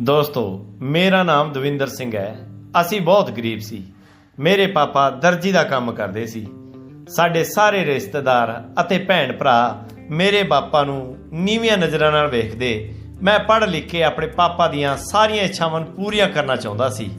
ਦੋਸਤੋ, ਮੇਰਾ ਨਾਮ ਦਵਿੰਦਰ ਸਿੰਘ ਹੈ। ਅਸੀਂ ਬਹੁਤ ਗਰੀਬ ਸੀ। ਮੇਰੇ ਪਾਪਾ ਦਰਜੀ ਦਾ ਕੰਮ ਕਰਦੇ ਸੀ। ਸਾਡੇ ਸਾਰੇ ਰਿਸ਼ਤੇਦਾਰ ਅਤੇ ਭੈਣ ਭਰਾ ਮੇਰੇ ਪਾਪਾ ਨੂੰ ਨੀਵੀਆਂ ਨਜ਼ਰਾਂ ਨਾਲ ਵੇਖਦੇ, ਮੈਂ ਪੜ੍ਹ ਲਿਖ ਕੇ ਆਪਣੇ ਪਾਪਾ ਦੀਆਂ ਸਾਰੀਆਂ ਇੱਛਾਵਾਂ ਪੂਰੀਆਂ ਕਰਨਾ ਚਾਹੁੰਦਾ ਸੀ।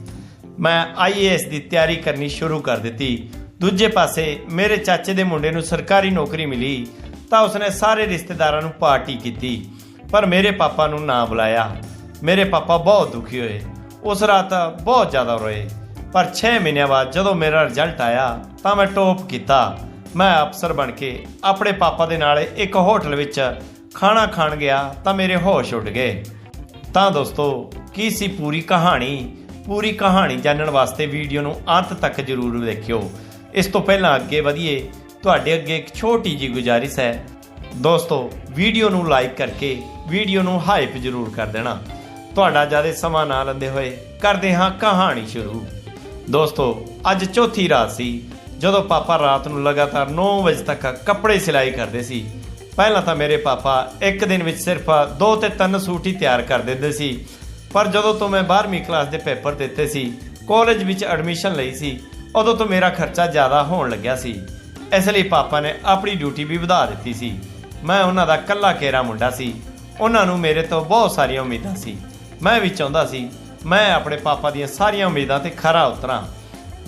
ਮੈਂ ਆਈਏਐਸ ਦੀ ਤਿਆਰੀ ਕਰਨੀ ਸ਼ੁਰੂ ਕਰ ਦਿੱਤੀ। ਦੂਜੇ ਪਾਸੇ ਮੇਰੇ ਚਾਚੇ ਦੇ ਮੁੰਡੇ ਨੂੰ ਸਰਕਾਰੀ ਨੌਕਰੀ ਮਿਲੀ ਤਾਂ ਉਸਨੇ ਸਾਰੇ ਰਿਸ਼ਤੇਦਾਰਾਂ ਨੂੰ ਪਾਰਟੀ ਕੀਤੀ, ਪਰ ਮੇਰੇ ਪਾਪਾ ਨੂੰ ਨਾ ਬੁਲਾਇਆ। ਮੇਰੇ ਪਾਪਾ ਬਹੁਤ ਦੁਖੀ ਹੋਏ। ਉਸ ਰਾਤ ਬਹੁਤ ਜ਼ਿਆਦਾ ਰੋਏ। ਪਰ 6 ਮਹੀਨਿਆਂ ਬਾਅਦ ਜਦੋਂ ਮੇਰਾ ਰਿਜ਼ਲਟ ਆਇਆ ਤਾਂ ਮੈਂ ਟੋਪ ਕੀਤਾ। ਮੈਂ ਅਫਸਰ ਬਣ ਕੇ ਆਪਣੇ ਪਾਪਾ ਦੇ ਨਾਲ ਇੱਕ ਹੋਟਲ ਵਿੱਚ ਖਾਣਾ ਖਾਣ ਗਿਆ ਤਾਂ ਮੇਰੇ ਹੋਸ਼ ਉੱਡ ਗਏ। ਤਾਂ ਦੋਸਤੋ, ਕੀ ਸੀ ਪੂਰੀ ਕਹਾਣੀ? ਪੂਰੀ ਕਹਾਣੀ ਜਾਣਨ ਵਾਸਤੇ ਵੀਡੀਓ ਨੂੰ ਅੰਤ ਤੱਕ ਜਰੂਰ ਦੇਖਿਓ ਇਸ ਤੋਂ ਪਹਿਲਾਂ ਅੱਗੇ ਵਧੀਏ, ਤੁਹਾਡੇ ਅੱਗੇ ਇੱਕ ਛੋਟੀ ਜੀ ਗੁਜ਼ਾਰਿਸ਼ ਹੈ। ਦੋਸਤੋ, ਵੀਡੀਓ ਨੂੰ ਲਾਈਕ ਕਰਕੇ ਵੀਡੀਓ ਨੂੰ ਹਾਈਪ ਜਰੂਰ ਕਰ ਦੇਣਾ। ਤੁਹਾਡਾ ਜ਼ਿਆਦਾ ਸਮਾਂ ਨਾ ਲੈਂਦੇ ਹੋਏ ਕਰਦੇ ਹਾਂ ਕਹਾਣੀ ਸ਼ੁਰੂ। ਦੋਸਤੋ, ਅੱਜ ਚੌਥੀ ਰਾਤ ਸੀ। ਜਦੋਂ ਪਾਪਾ ਰਾਤ ਨੂੰ ਲਗਾਤਾਰ 9 ਵਜੇ ਤੱਕ ਕੱਪੜੇ ਸਿਲਾਈ ਕਰਦੇ ਸੀ, ਪਹਿਲਾਂ ਤਾਂ ਮੇਰੇ ਪਾਪਾ ਇੱਕ ਦਿਨ ਵਿੱਚ ਸਿਰਫ ਦੋ ਤੇ ਤਿੰਨ ਸੂਟ ਹੀ ਤਿਆਰ ਕਰ ਦਿੰਦੇ ਸੀ। ਪਰ ਜਦੋਂ ਤੋਂ ਮੈਂ 12ਵੀਂ ਕਲਾਸ ਦੇ ਪੇਪਰ ਦਿੱਤੇ ਸੀ, ਕਾਲਜ ਵਿੱਚ ਐਡਮਿਸ਼ਨ ਲਈ ਸੀ, ਉਦੋਂ ਤੋਂ ਮੇਰਾ ਖਰਚਾ ਜ਼ਿਆਦਾ ਹੋਣ ਲੱਗਿਆ ਸੀ। ਇਸ ਲਈ ਪਾਪਾ ਨੇ ਆਪਣੀ ਡਿਊਟੀ ਵੀ ਵਧਾ ਦਿੱਤੀ ਸੀ। ਮੈਂ ਉਹਨਾਂ ਦਾ ਕੱਲਾ ਕੇਰਾ ਮੁੰਡਾ ਸੀ। ਉਹਨਾਂ ਨੂੰ ਮੇਰੇ ਤੋਂ ਬਹੁਤ ਸਾਰੀਆਂ ਉਮੀਦਾਂ ਸੀ। ਮੈਂ ਵੀ ਚਾਹੁੰਦਾ ਸੀ, ਮੈਂ ਆਪਣੇ ਪਾਪਾ ਦੀਆਂ ਸਾਰੀਆਂ ਉਮੀਦਾਂ ਤੇ ਖਰਾ ਉਤਰਾਂ।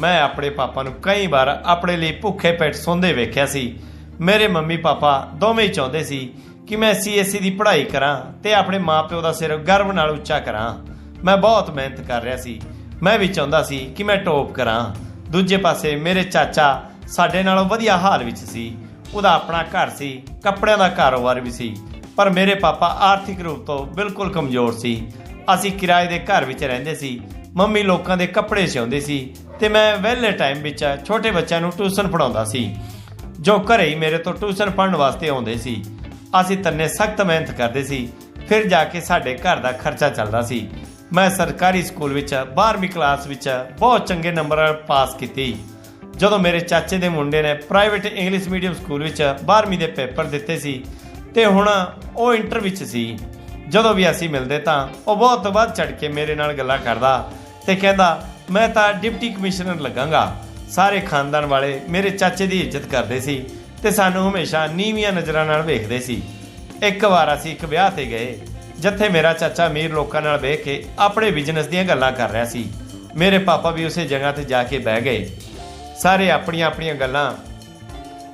ਮੈਂ ਆਪਣੇ ਪਾਪਾ ਨੂੰ ਕਈ ਵਾਰ ਆਪਣੇ ਲਈ ਭੁੱਖੇ ਪੇਟ ਸੌਂਦੇ ਵੇਖਿਆ ਸੀ। ਮੇਰੇ ਮੰਮੀ ਪਾਪਾ ਦੋਵੇਂ ਹੀ ਚਾਹੁੰਦੇ ਸੀ ਕਿ ਮੈਂ ਸੀਐਸਸੀ ਦੀ ਪੜ੍ਹਾਈ ਕਰਾਂ ਤੇ ਆਪਣੇ ਮਾਪਿਓ ਦਾ ਸਿਰ ਗਰਵ ਨਾਲ ਉੱਚਾ ਕਰਾਂ। ਮੈਂ ਬਹੁਤ ਮਿਹਨਤ ਕਰ ਰਿਹਾ ਸੀ। ਮੈਂ ਵੀ ਚਾਹੁੰਦਾ ਸੀ ਕਿ ਮੈਂ ਟੌਪ ਕਰਾਂ। ਦੂਜੇ ਪਾਸੇ ਮੇਰੇ ਚਾਚਾ ਸਾਡੇ ਨਾਲੋਂ ਵਧੀਆ ਹਾਲ ਵਿੱਚ ਸੀ। ਉਹਦਾ ਆਪਣਾ ਘਰ ਸੀ, ਕੱਪੜਿਆਂ ਦਾ ਕਾਰੋਬਾਰ ਵੀ ਸੀ। ਪਰ ਮੇਰੇ ਪਾਪਾ ਆਰਥਿਕ ਰੂਪ ਤੋਂ ਬਿਲਕੁਲ ਕਮਜ਼ੋਰ ਸੀ। ਅਸੀਂ ਕਿਰਾਏ ਦੇ ਘਰ ਵਿੱਚ ਰਹਿੰਦੇ ਸੀ। ਮੰਮੀ ਲੋਕਾਂ ਦੇ ਕੱਪੜੇ ਸਿਉਂਦੇ ਸੀ ਤੇ ਮੈਂ ਵਿਹਲੇ ਟਾਈਮ ਵਿੱਚ ਛੋਟੇ ਬੱਚਿਆਂ ਨੂੰ ਟਿਊਸ਼ਨ ਪੜਾਉਂਦਾ ਸੀ, ਜੋ ਘਰੇ ਹੀ ਮੇਰੇ ਤੋਂ ਟਿਊਸ਼ਨ ਪੜ੍ਹਨ ਵਾਸਤੇ ਆਉਂਦੇ ਸੀ। ਅਸੀਂ ਤੰਨੇ ਸਖਤ ਮਿਹਨਤ ਕਰਦੇ ਸੀ, ਫਿਰ ਜਾ ਕੇ ਸਾਡੇ ਘਰ ਦਾ ਖਰਚਾ ਚੱਲਦਾ ਸੀ। ਮੈਂ ਸਰਕਾਰੀ ਸਕੂਲ ਵਿੱਚ 12ਵੀਂ ਕਲਾਸ ਵਿੱਚ ਬਹੁਤ ਚੰਗੇ ਨੰਬਰ ਪਾਸ ਕੀਤੀ। ਜਦੋਂ ਮੇਰੇ ਚਾਚੇ ਦੇ ਮੁੰਡੇ ਨੇ ਪ੍ਰਾਈਵੇਟ ਇੰਗਲਿਸ਼ ਮੀਡੀਅਮ ਸਕੂਲ ਵਿੱਚ 12ਵੀਂ ਦੇ ਪੇਪਰ ਦਿੱਤੇ ਸੀ ਤੇ ਹੁਣ ਉਹ ਇੰਟਰ ਵਿੱਚ ਸੀ। ਜਦੋਂ ਵੀ ਅਸੀਂ ਮਿਲਦੇ ਤਾਂ ਉਹ ਬਹੁਤ ਵੱਧ ਚੜ ਕੇ ਮੇਰੇ ਨਾਲ ਗੱਲਾਂ ਕਰਦਾ ਤੇ ਕਹਿੰਦਾ, ਮੈਂ ਤਾਂ ਡਿਪਟੀ ਕਮਿਸ਼ਨਰ ਲੱਗਾਂਗਾ। ਸਾਰੇ ਖਾਨਦਾਨ ਵਾਲੇ ਮੇਰੇ ਚਾਚੇ ਦੀ ਇੱਜ਼ਤ ਕਰਦੇ ਸੀ ਤੇ ਸਾਨੂੰ ਹਮੇਸ਼ਾ ਨੀਵੀਆਂ ਨਜ਼ਰਾਂ ਨਾਲ ਵੇਖਦੇ ਸੀ। ਇੱਕ ਵਾਰ ਅਸੀਂ ਇੱਕ ਵਿਆਹ ਤੇ ਗਏ, ਜਿੱਥੇ ਮੇਰਾ ਚਾਚਾ ਅਮੀਰ ਲੋਕਾਂ ਨਾਲ ਵੇਖ ਕੇ ਆਪਣੇ ਬਿਜ਼ਨਸ ਦੀਆਂ ਗੱਲਾਂ ਕਰ ਰਿਹਾ ਸੀ। ਮੇਰੇ ਪਾਪਾ ਵੀ ਉਸੇ ਜਗ੍ਹਾ ਤੇ ਜਾ ਕੇ ਬਹਿ ਗਏ। ਸਾਰੇ ਆਪਣੀਆਂ ਆਪਣੀਆਂ ਗੱਲਾਂ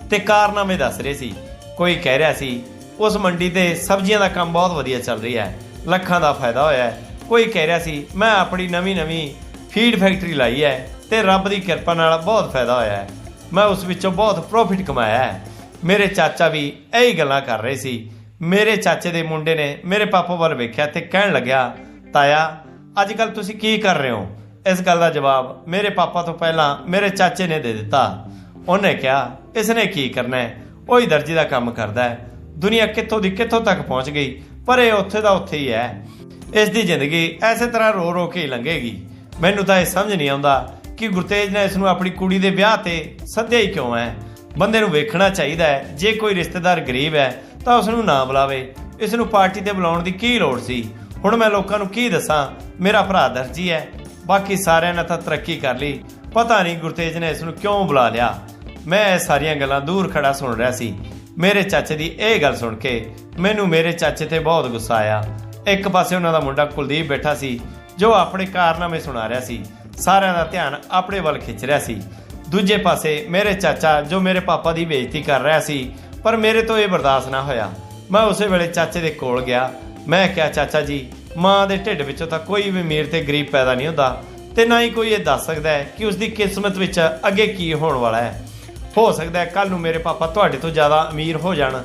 ਤੇ ਕਾਰਨਾਮੇ ਦੱਸ ਰਹੇ ਸੀ। ਕੋਈ ਕਹਿ ਰਿਹਾ ਸੀ ਉਸ ਮੰਡੀ ਤੇ ਸਬਜ਼ੀਆਂ ਦਾ ਕੰਮ ਬਹੁਤ ਵਧੀਆ ਚੱਲ ਰਿਹਾ ਹੈ। ਲੱਖਾਂ ਦਾ ਫਾਇਦਾ ਹੋਇਆ ਹੈ। ਕੋਈ ਕਹਿ ਰਿਹਾ ਸੀ, ਮੈਂ ਆਪਣੀ ਨਵੀਂ ਨਵੀਂ ਫੀਡ ਫੈਕਟਰੀ ਲਾਈ ਹੈ ਤੇ ਰੱਬ ਦੀ ਕਿਰਪਾ ਨਾਲ ਬਹੁਤ ਫਾਇਦਾ ਹੋਇਆ ਹੈ। ਮੈਂ ਉਸ ਵਿੱਚੋਂ ਬਹੁਤ ਪ੍ਰੋਫਿਟ ਕਮਾਇਆ ਹੈ। ਮੇਰੇ ਚਾਚਾ ਵੀ ਇਹੀ ਗੱਲਾਂ ਕਰ ਰਹੇ ਸੀ। ਮੇਰੇ ਚਾਚੇ ਦੇ ਮੁੰਡੇ ਨੇ ਮੇਰੇ ਪਾਪਾ ਵੱਲ ਵੇਖਿਆ ਤੇ ਕਹਿਣ ਲੱਗਿਆ, ਤਾਇਆ ਅੱਜ ਕੱਲ ਤੁਸੀਂ ਕੀ ਕਰ ਰਹੇ ਹੋ? ਇਸ ਗੱਲ ਦਾ ਜਵਾਬ ਮੇਰੇ ਪਾਪਾ ਤੋਂ ਪਹਿਲਾਂ ਮੇਰੇ ਚਾਚੇ ਨੇ ਦੇ ਦਿੱਤਾ। ਉਹਨੇ ਕਿਹਾ ਇਸ ਨੇ ਕੀ ਕਰਨਾ ਹੈ? ਉਹ ਹੀ ਦਰਜੀ ਦਾ ਕੰਮ ਕਰਦਾ ਹੈ। ਦੁਨੀਆ ਕਿੱਥੋਂ ਦੀ ਕਿੱਥੋਂ ਤੱਕ ਪਹੁੰਚ ਗਈ, ਪਰ ਇਹ ਉੱਥੇ ਦਾ ਉੱਥੇ ਹੀ ਹੈ। ਇਸ ਦੀ ਜ਼ਿੰਦਗੀ ਐਸੇ ਤਰ੍ਹਾਂ ਰੋ ਰੋ ਕੇ ਲੰਘੇਗੀ। ਮੈਨੂੰ ਤਾਂ ਇਹ ਸਮਝ ਨਹੀਂ ਆਉਂਦਾ ਕਿ ਗੁਰਤੇਜ ਨੇ ਇਸ ਨੂੰ ਆਪਣੀ ਕੁੜੀ ਦੇ ਵਿਆਹ ਤੇ ਸੱਦਿਆ ਹੀ ਕਿਉਂ ਹੈ। ਬੰਦੇ ਨੂੰ ਵੇਖਣਾ ਚਾਹੀਦਾ ਹੈ, ਜੇ ਕੋਈ ਰਿਸ਼ਤੇਦਾਰ ਗਰੀਬ ਹੈ, ਤਾਂ ਉਸ ਨੂੰ ਨਾ ਬੁਲਾਵੇ। ਇਸ ਨੂੰ ਪਾਰਟੀ ਤੇ ਬੁਲਾਉਣ ਦੀ ਕੀ ਲੋੜ ਸੀ? ਹੁਣ ਮੈਂ ਲੋਕਾਂ ਨੂੰ ਕੀ ਦੱਸਾਂ? ਮੇਰਾ ਭਰਾ ਦਰਜੀ ਹੈ। ਬਾਕੀ ਸਾਰਿਆਂ ਨੇ ਤਾਂ ਤਰੱਕੀ ਕਰ ਲਈ। ਪਤਾ ਨਹੀਂ ਗੁਰਤੇਜ ਨੇ ਇਸ ਨੂੰ ਕਿਉਂ ਬੁਲਾ ਲਿਆ। ਮੈਂ ਇਹ ਸਾਰੀਆਂ ਗੱਲਾਂ ਦੂਰ ਖੜਾ ਸੁਣ ਰਿਹਾ ਸੀ। ਮੇਰੇ ਚਾਚੇ ਦੀ ਇਹ ਗੱਲ ਸੁਣ ਕੇ ਮੈਨੂੰ ਮੇਰੇ ਚਾਚੇ ਤੇ ਬਹੁਤ ਗੁੱਸਾ ਆਇਆ। ਇੱਕ ਪਾਸੇ ਉਹਨਾਂ ਦਾ ਮੁੰਡਾ ਕੁਲਦੀਪ ਬੈਠਾ ਸੀ, ਜੋ ਆਪਣੇ ਕਾਰਨਾਮੇ ਸੁਣਾ ਰਿਹਾ ਸੀ। ਸਾਰਿਆਂ ਦਾ ਧਿਆਨ ਆਪਣੇ ਵੱਲ ਖਿੱਚ ਰਿਹਾ ਸੀ। ਦੂਜੇ ਪਾਸੇ ਮੇਰੇ ਚਾਚਾ, ਜੋ ਮੇਰੇ ਪਾਪਾ ਦੀ ਬੇਇੱਜ਼ਤੀ ਕਰ ਰਿਹਾ ਸੀ, ਪਰ ਮੇਰੇ ਤੋਂ ਇਹ ਬਰਦਾਸ਼ਤ ਨਾ ਹੋਇਆ। ਮੈਂ ਉਸੇ ਵੇਲੇ ਚਾਚੇ ਦੇ ਕੋਲ ਗਿਆ। ਮੈਂ ਕਿਹਾ, ਚਾਚਾ ਜੀ, ਮਾਂ ਦੇ ਢਿੱਡ ਵਿੱਚੋਂ ਤਾਂ ਕੋਈ ਵੀ ਅਮੀਰ ਤੇ ਗਰੀਬ ਪੈਦਾ ਨਹੀਂ ਹੁੰਦਾ। ਤੇ ਨਾ ਹੀ ਕੋਈ ਇਹ ਦੱਸ ਸਕਦਾ ਹੈ ਕਿ ਉਸ ਦੀ ਕਿਸਮਤ ਵਿੱਚ ਅੱਗੇ ਕੀ ਹੋਣ ਵਾਲਾ ਹੈ। ਹੋ ਸਕਦਾ ਹੈ ਕੱਲ ਨੂੰ ਮੇਰੇ ਪਾਪਾ ਤੁਹਾਡੇ ਤੋਂ ਜ਼ਿਆਦਾ ਅਮੀਰ ਹੋ ਜਾਣ।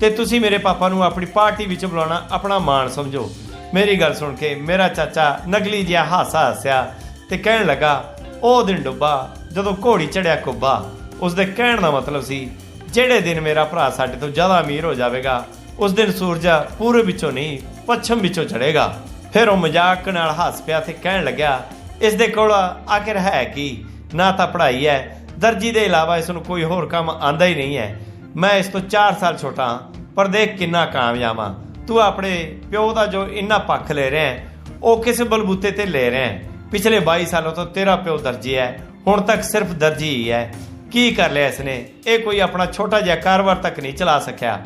ਤੇ ਤੁਸੀਂ ਮੇਰੇ ਪਾਪਾ ਨੂੰ ਆਪਣੀ ਪਾਰਟੀ ਵਿੱਚ ਬੁਲਾਉਣਾ ਆਪਣਾ ਮਾਣ ਸਮਝੋ। ਮੇਰੀ ਗੱਲ ਸੁਣ ਕੇ ਮੇਰਾ ਚਾਚਾ ਨਕਲੀ ਜਿਹਾ ਹਾਸਾ ਹੱਸਿਆ ਤੇ ਕਹਿਣ ਲੱਗਾ, ਉਹ ਦਿਨ ਡੁੱਬਾ, ਜਦੋਂ ਘੋੜੀ ਚੜਿਆ ਕੁੱਬਾ। ਉਸ ਦੇ ਕਹਿਣ ਦਾ ਮਤਲਬ ਸੀ, ਜਿਹੜੇ ਦਿਨ ਮੇਰਾ ਭਰਾ ਸਾਡੇ ਤੋਂ ਜ਼ਿਆਦਾ ਅਮੀਰ ਹੋ ਜਾਵੇਗਾ, ਉਸ ਦਿਨ ਸੂਰਜ ਪੂਰਬ ਵਿੱਚੋਂ ਨਹੀਂ, ਪੱਛਮ ਵਿੱਚੋਂ ਚੜੇਗਾ ਫਿਰ ਉਹ ਮਜ਼ਾਕ ਨਾਲ ਹੱਸ ਪਿਆ ਤੇ ਕਹਿਣ ਲੱਗਿਆ ਇਸ ਦੇ ਕੋਲ ਆਖਿਰ ਹੈ ਕੀ? ਨਾ ਤਾਂ ਪੜ੍ਹਾਈ ਹੈ ਦਰਜੀ ਦੇ ਇਲਾਵਾ ਇਸ ਨੂੰ ਕੋਈ ਹੋਰ ਕੰਮ ਆਂਦਾ ਹੀ ਨਹੀਂ ਹੈ। ਮੈਂ ਇਸ ਤੋਂ 4 ਸਾਲ ਛੋਟਾ ਹਾਂ, ਪਰ ਦੇਖ ਕਿੰਨਾ ਕਾਮਯਾਬ ਹਾਂ। ਤੂੰ ਆਪਣੇ ਪਿਓ ਦਾ ਜੋ ਇੰਨਾ ਪੱਖ ਲੈ ਰਿਹਾ ਹੈ ਉਹ ਕਿਸ ਬਲਬੂਤੇ ਤੇ ਲੈ ਰਿਹਾ ਹੈ? ਪਿਛਲੇ 22 ਸਾਲਾਂ ਤੋਂ ਤੇਰਾ ਪਿਓ ਦਰਜੀ ਹੈ ਹੁਣ ਤੱਕ ਸਿਰਫ ਦਰਜੀ ਹੀ ਹੈ। ਕੀ ਕਰ ਲਿਆ ਇਸਨੇ? ਇਹ ਕੋਈ ਆਪਣਾ ਛੋਟਾ ਜਿਹਾ ਕਾਰੋਬਾਰ ਤੱਕ ਨਹੀਂ ਚਲਾ ਸਕਿਆ।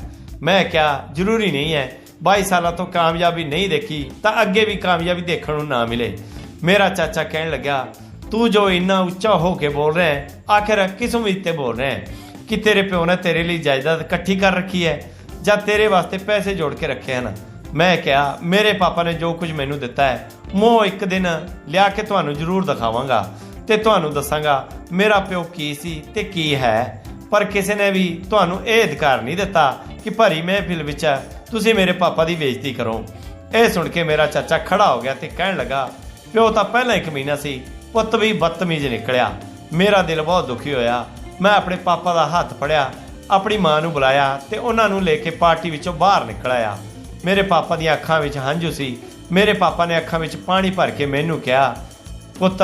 ਮੈਂ ਕਿਹਾ ਜ਼ਰੂਰੀ ਨਹੀਂ ਹੈ। 22 ਸਾਲਾਂ ਤੋਂ ਕਾਮਯਾਬੀ ਨਹੀਂ ਦੇਖੀ ਤਾਂ ਅੱਗੇ ਵੀ ਕਾਮਯਾਬੀ ਦੇਖਣ ਨੂੰ ਨਾ ਮਿਲੇ। ਮੇਰਾ ਚਾਚਾ ਕਹਿਣ ਲੱਗਾ ਤੂੰ ਜੋ ਇੰਨਾ ਉੱਚਾ ਹੋ ਕੇ ਬੋਲ ਰਿਹਾ ਹੈ, ਆਖਿਰ ਕਿਸ ਉਮੀਦ ਤੇ ਬੋਲ ਰਿਹਾ ਹੈ ਕਿ ਤੇਰੇ ਪਿਓ ਨੇ ਤੇਰੇ ਲਈ ਜਾਇਦਾਦ ਇਕੱਠੀ ਕਰ ਰੱਖੀ ਹੈ ਜਾਂ ਤੇਰੇ ਵਾਸਤੇ ਪੈਸੇ ਜੋੜ ਕੇ ਰੱਖੇ ਹਨ? ਮੈਂ ਕਿਹਾ, ਮੇਰੇ ਪਾਪਾ ਨੇ ਜੋ ਕੁਝ ਮੈਨੂੰ ਦਿੱਤਾ ਹੈ ਮੋ ਇੱਕ ਦਿਨ ਲਿਆ ਕੇ ਤੁਹਾਨੂੰ ਜ਼ਰੂਰ ਦਿਖਾਵਾਂਗਾ ਤੇ ਤੁਹਾਨੂੰ ਦੱਸਾਂਗਾ ਮੇਰਾ ਪਿਓ ਕੀ ਸੀ ਤੇ ਕੀ ਹੈ। ਪਰ ਕਿਸੇ ਨੇ ਵੀ ਤੁਹਾਨੂੰ ਇਹ ਅਧਿਕਾਰ ਨਹੀਂ ਦਿੱਤਾ ਕਿ ਭਰੀ ਮਹਿਫਿਲ ਵਿੱਚ ਤੁਸੀਂ ਮੇਰੇ ਪਾਪਾ ਦੀ ਬੇਇੱਜ਼ਤੀ ਕਰੋ। ਇਹ ਸੁਣ ਕੇ ਮੇਰਾ ਚਾਚਾ ਖੜਾ ਹੋ ਗਿਆ ਤੇ ਕਹਿਣ ਲੱਗਾ, ਪਿਓ ਤਾਂ ਪਹਿਲਾਂ ਇੱਕ ਮਹੀਨਾ ਸੀ ਪੁੱਤ ਵੀ ਬਦਤਮੀਜ਼ ਨਿਕਲਿਆ। ਮੇਰਾ ਦਿਲ ਬਹੁਤ ਦੁਖੀ ਹੋਇਆ। ਮੈਂ ਆਪਣੇ ਪਾਪਾ ਦਾ ਹੱਥ ਫੜਿਆ, ਆਪਣੀ ਮਾਂ ਨੂੰ ਬੁਲਾਇਆ ਤੇ ਉਹਨਾਂ ਨੂੰ ਲੈ ਕੇ ਪਾਰਟੀ ਵਿੱਚੋਂ ਬਾਹਰ ਨਿਕਲ ਆਇਆ। ਮੇਰੇ ਪਾਪਾ ਦੀਆਂ ਅੱਖਾਂ ਵਿੱਚ ਹੰਝੂ ਸੀ। ਮੇਰੇ ਪਾਪਾ ਨੇ ਅੱਖਾਂ ਵਿੱਚ ਪਾਣੀ ਭਰ ਕੇ ਮੈਨੂੰ ਕਿਹਾ, ਪੁੱਤ,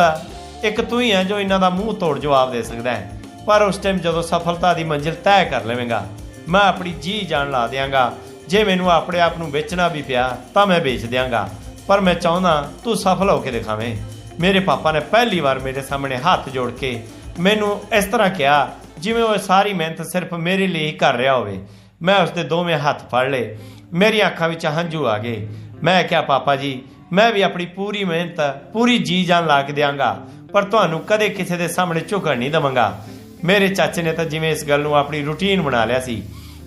ਇੱਕ ਤੂੰ ਹੀ ਹੈ ਜੋ ਇਹਨਾਂ ਦਾ ਮੂੰਹ ਤੋੜ ਜਵਾਬ ਦੇ ਸਕਦਾ ਹੈ। ਪਰ ਉਸ ਟਾਈਮ ਜਦੋਂ ਸਫਲਤਾ ਦੀ ਮੰਜ਼ਿਲ ਤੈਅ ਕਰ ਲਵੇਂਗਾ, ਮੈਂ ਆਪਣੀ ਜੀ ਜਾਨ ਲਾ ਦਿਆਂਗਾ। ਜੇ ਮੈਨੂੰ ਆਪਣੇ ਆਪ ਨੂੰ ਵੇਚਣਾ ਵੀ ਪਿਆ ਤਾਂ ਮੈਂ ਵੇਚ ਦਿਆਂਗਾ। ਪਰ ਮੈਂ ਚਾਹੁੰਦਾ, ਤੂੰ ਸਫਲ ਹੋ ਕੇ ਦਿਖਾਵੇਂ। ਮੇਰੇ ਪਾਪਾ ਨੇ ਪਹਿਲੀ ਵਾਰ ਮੇਰੇ ਸਾਹਮਣੇ ਹੱਥ ਜੋੜ ਕੇ ਮੈਨੂੰ ਇਸ ਤਰ੍ਹਾਂ ਕਿਹਾ, ਜਿਵੇਂ ਉਹ ਸਾਰੀ ਮਿਹਨਤ ਸਿਰਫ ਮੇਰੇ ਲਈ ਹੀ ਕਰ ਰਿਹਾ ਹੋਵੇ। ਮੈਂ ਉਸਦੇ ਦੋਵੇਂ ਹੱਥ ਫੜ ਲਏ। ਮੇਰੀਆਂ ਅੱਖਾਂ ਵਿੱਚ ਹੰਝੂ ਆ ਗਏ। ਮੈਂ ਕਿਹਾ, ਪਾਪਾ ਜੀ, ਮੈਂ ਵੀ ਆਪਣੀ ਪੂਰੀ ਮਿਹਨਤ, ਪੂਰੀ ਜੀ ਜਾਨ ਲਾ ਕੇ ਦਿਆਂਗਾ, ਪਰ ਤੁਹਾਨੂੰ ਕਦੇ ਕਿਸੇ ਦੇ ਸਾਹਮਣੇ ਝੁਕਣ ਨਹੀਂ ਦਵਾਂਗਾ। ਮੇਰੇ ਚਾਚੇ ਨੇ ਤਾਂ ਜਿਵੇਂ ਇਸ ਗੱਲ ਨੂੰ ਆਪਣੀ ਰੁਟੀਨ ਬਣਾ ਲਿਆ ਸੀ,